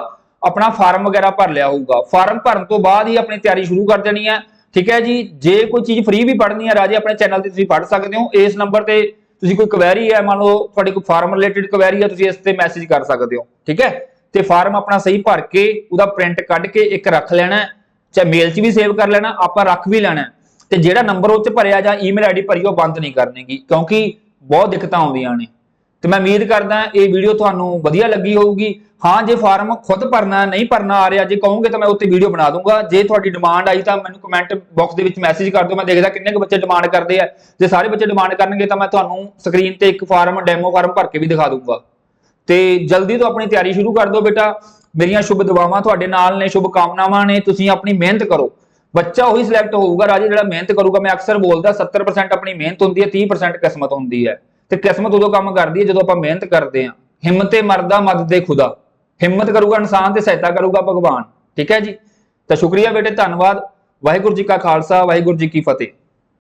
S1: ਆਪਣਾ ਫਾਰਮ ਵਗੈਰਾ ਭਰ ਲਿਆ ਹੋਊਗਾ। ਫਾਰਮ ਭਰਨ ਤੋਂ ਬਾਅਦ ਹੀ ਆਪਣੀ ਤਿਆਰੀ ਸ਼ੁਰੂ ਕਰ ਦੇਣੀ ਹੈ। ਠੀਕ ਹੈ ਜੀ? ਜੇ ਕੋਈ ਚੀਜ਼ ਫ੍ਰੀ ਵੀ ਪੜ੍ਹਨੀ ਹੈ, ਰਾਜੇ, ਆਪਣੇ ਚੈਨਲ ਤੇ ਤੁਸੀਂ ਪੜ੍ਹ ਸਕਦੇ ਹੋ। ਇਸ ਨੰਬਰ ਤੇ ਤੁਸੀਂ ਕੋਈ ਕੁਐਰੀ ਹੈ, ਮੰਨ ਲਓ ਤੁਹਾਡੇ ਕੋਈ ਫਾਰਮ ਰਿਲੇਟਡ ਕੁਐਰੀ ਹੈ, ਤੁਸੀਂ ਇਸ ਤੇ ਮੈਸੇਜ ਕਰ ਸਕਦੇ ਹੋ। ਠੀਕ ਹੈ? ਤੇ ਫਾਰਮ ਆਪਣਾ ਸਹੀ ਭਰ ਕੇ ਉਹਦਾ ਪ੍ਰਿੰਟ ਕੱਢ ਕੇ ਇੱਕ ਰੱਖ ਲੈਣਾ ਚਾਹੇ ਮੇਲ 'ਚ ਵੀ ਸੇਵ ਕਰ ਲੈਣਾ, ਆਪਾਂ ਰੱਖ ਵੀ ਲੈਣਾ ਹੈ। ਤੇ ਜਿਹੜਾ ਨੰਬਰ ਉਹ 'ਚ ਭਰਿਆ ਜਾਂ ਈਮੇਲ ਆਈਡੀ ਭਰੀ, ਉਹ ਬੰਦ ਨਹੀਂ ਕਰਨੀਗੀ ਕਿਉਂਕਿ ਬਹੁਤ ਦਿੱਕਤਾਂ ਆਉਂਦੀਆਂ ਨੇ। ਤੇ ਮੈਂ ਉਮੀਦ ਕਰਦਾ ਇਹ ਵੀਡੀਓ ਤੁਹਾਨੂੰ ਵਧੀਆ ਲੱਗੀ ਹੋਊਗੀ। ਹਾਂ, ਜੇ ਫਾਰਮ ਖੁਦ ਭਰਨਾ, ਨਹੀਂ ਭਰਨਾ ਆ ਰਿਹਾ, ਜੇ ਕਹੋਗੇ ਤਾਂ ਮੈਂ ਉੱਤੇ ਵੀਡੀਓ ਬਣਾ ਦੂੰਗਾ। ਜੇ ਤੁਹਾਡੀ ਡਿਮਾਂਡ ਆਈ ਤਾਂ ਮੈਨੂੰ ਕਮੈਂਟ ਬਾਕਸ ਦੇ ਵਿੱਚ ਮੈਸੇਜ ਕਰ ਦਿਓ। ਮੈਂ ਦੇਖਦਾ ਕਿੰਨੇ ਕੁ ਬੱਚੇ ਡਿਮਾਂਡ ਕਰਦੇ ਆ। ਜੇ ਸਾਰੇ ਬੱਚੇ ਡਿਮਾਂਡ ਕਰਨਗੇ ਤਾਂ ਮੈਂ ਤੁਹਾਨੂੰ ਸਕਰੀਨ ਤੇ ਇੱਕ ਫਾਰਮ ਡੈਮੋ ਫਾਰਮ ਭਰ ਕੇ ਵੀ ਦਿਖਾ ਦੂੰਗਾ। ਤੇ ਜਲਦੀ ਤੋਂ ਆਪਣੀ ਤਿਆਰੀ ਸ਼ੁਰੂ ਕਰ ਦਿਓ ਬੇਟਾ। ਮੇਰੀਆਂ ਸ਼ੁਭ ਦੁਆਵਾਂ ਤੁਹਾਡੇ ਨਾਲ ਨੇ, ਸ਼ੁਭ ਕਾਮਨਾਵਾਂ ਨੇ। ਤੁਸੀਂ ਆਪਣੀ ਮਿਹਨਤ ਕਰੋ। ਬੱਚਾ ਉਹੀ ਸਿਲੈਕਟ ਹੋਊਗਾ ਰਾਜੇ ਜਿਹੜਾ ਮਿਹਨਤ ਕਰੂਗਾ। ਮੈਂ ਅਕਸਰ ਬੋਲਦਾ 70% ਆਪਣੀ ਮਿਹਨਤ ਹੁੰਦੀ ਹੈ 30% ਕਿਸਮਤ ਹੁੰਦੀ ਹੈ। ਤੇ ਕਿਸਮਤ ਉਦੋਂ ਕੰਮ ਕਰਦੀ ਹੈ ਜਦੋਂ ਆਪਾਂ ਮਿਹਨਤ ਕਰਦੇ ਹਾਂ। ਹਿੰਮਤੇ ਮਰਦਾ ਮਦਦ ਦੇ ਖੁਦਾ। ਹਿੰਮਤ ਕਰੂਗਾ ਇਨਸਾਨ ਤੇ ਸਹਾਇਤਾ ਕਰੂਗਾ ਭਗਵਾਨ। ਠੀਕ ਹੈ ਜੀ? ਤਾਂ ਸ਼ੁਕਰੀਆ ਬੇਟੇ, ਧੰਨਵਾਦ। ਵਾਹਿਗੁਰੂ ਜੀ ਕਾ ਖਾਲਸਾ, ਵਾਹਿਗੁਰੂ ਜੀ ਕੀ ਫਤਿਹ।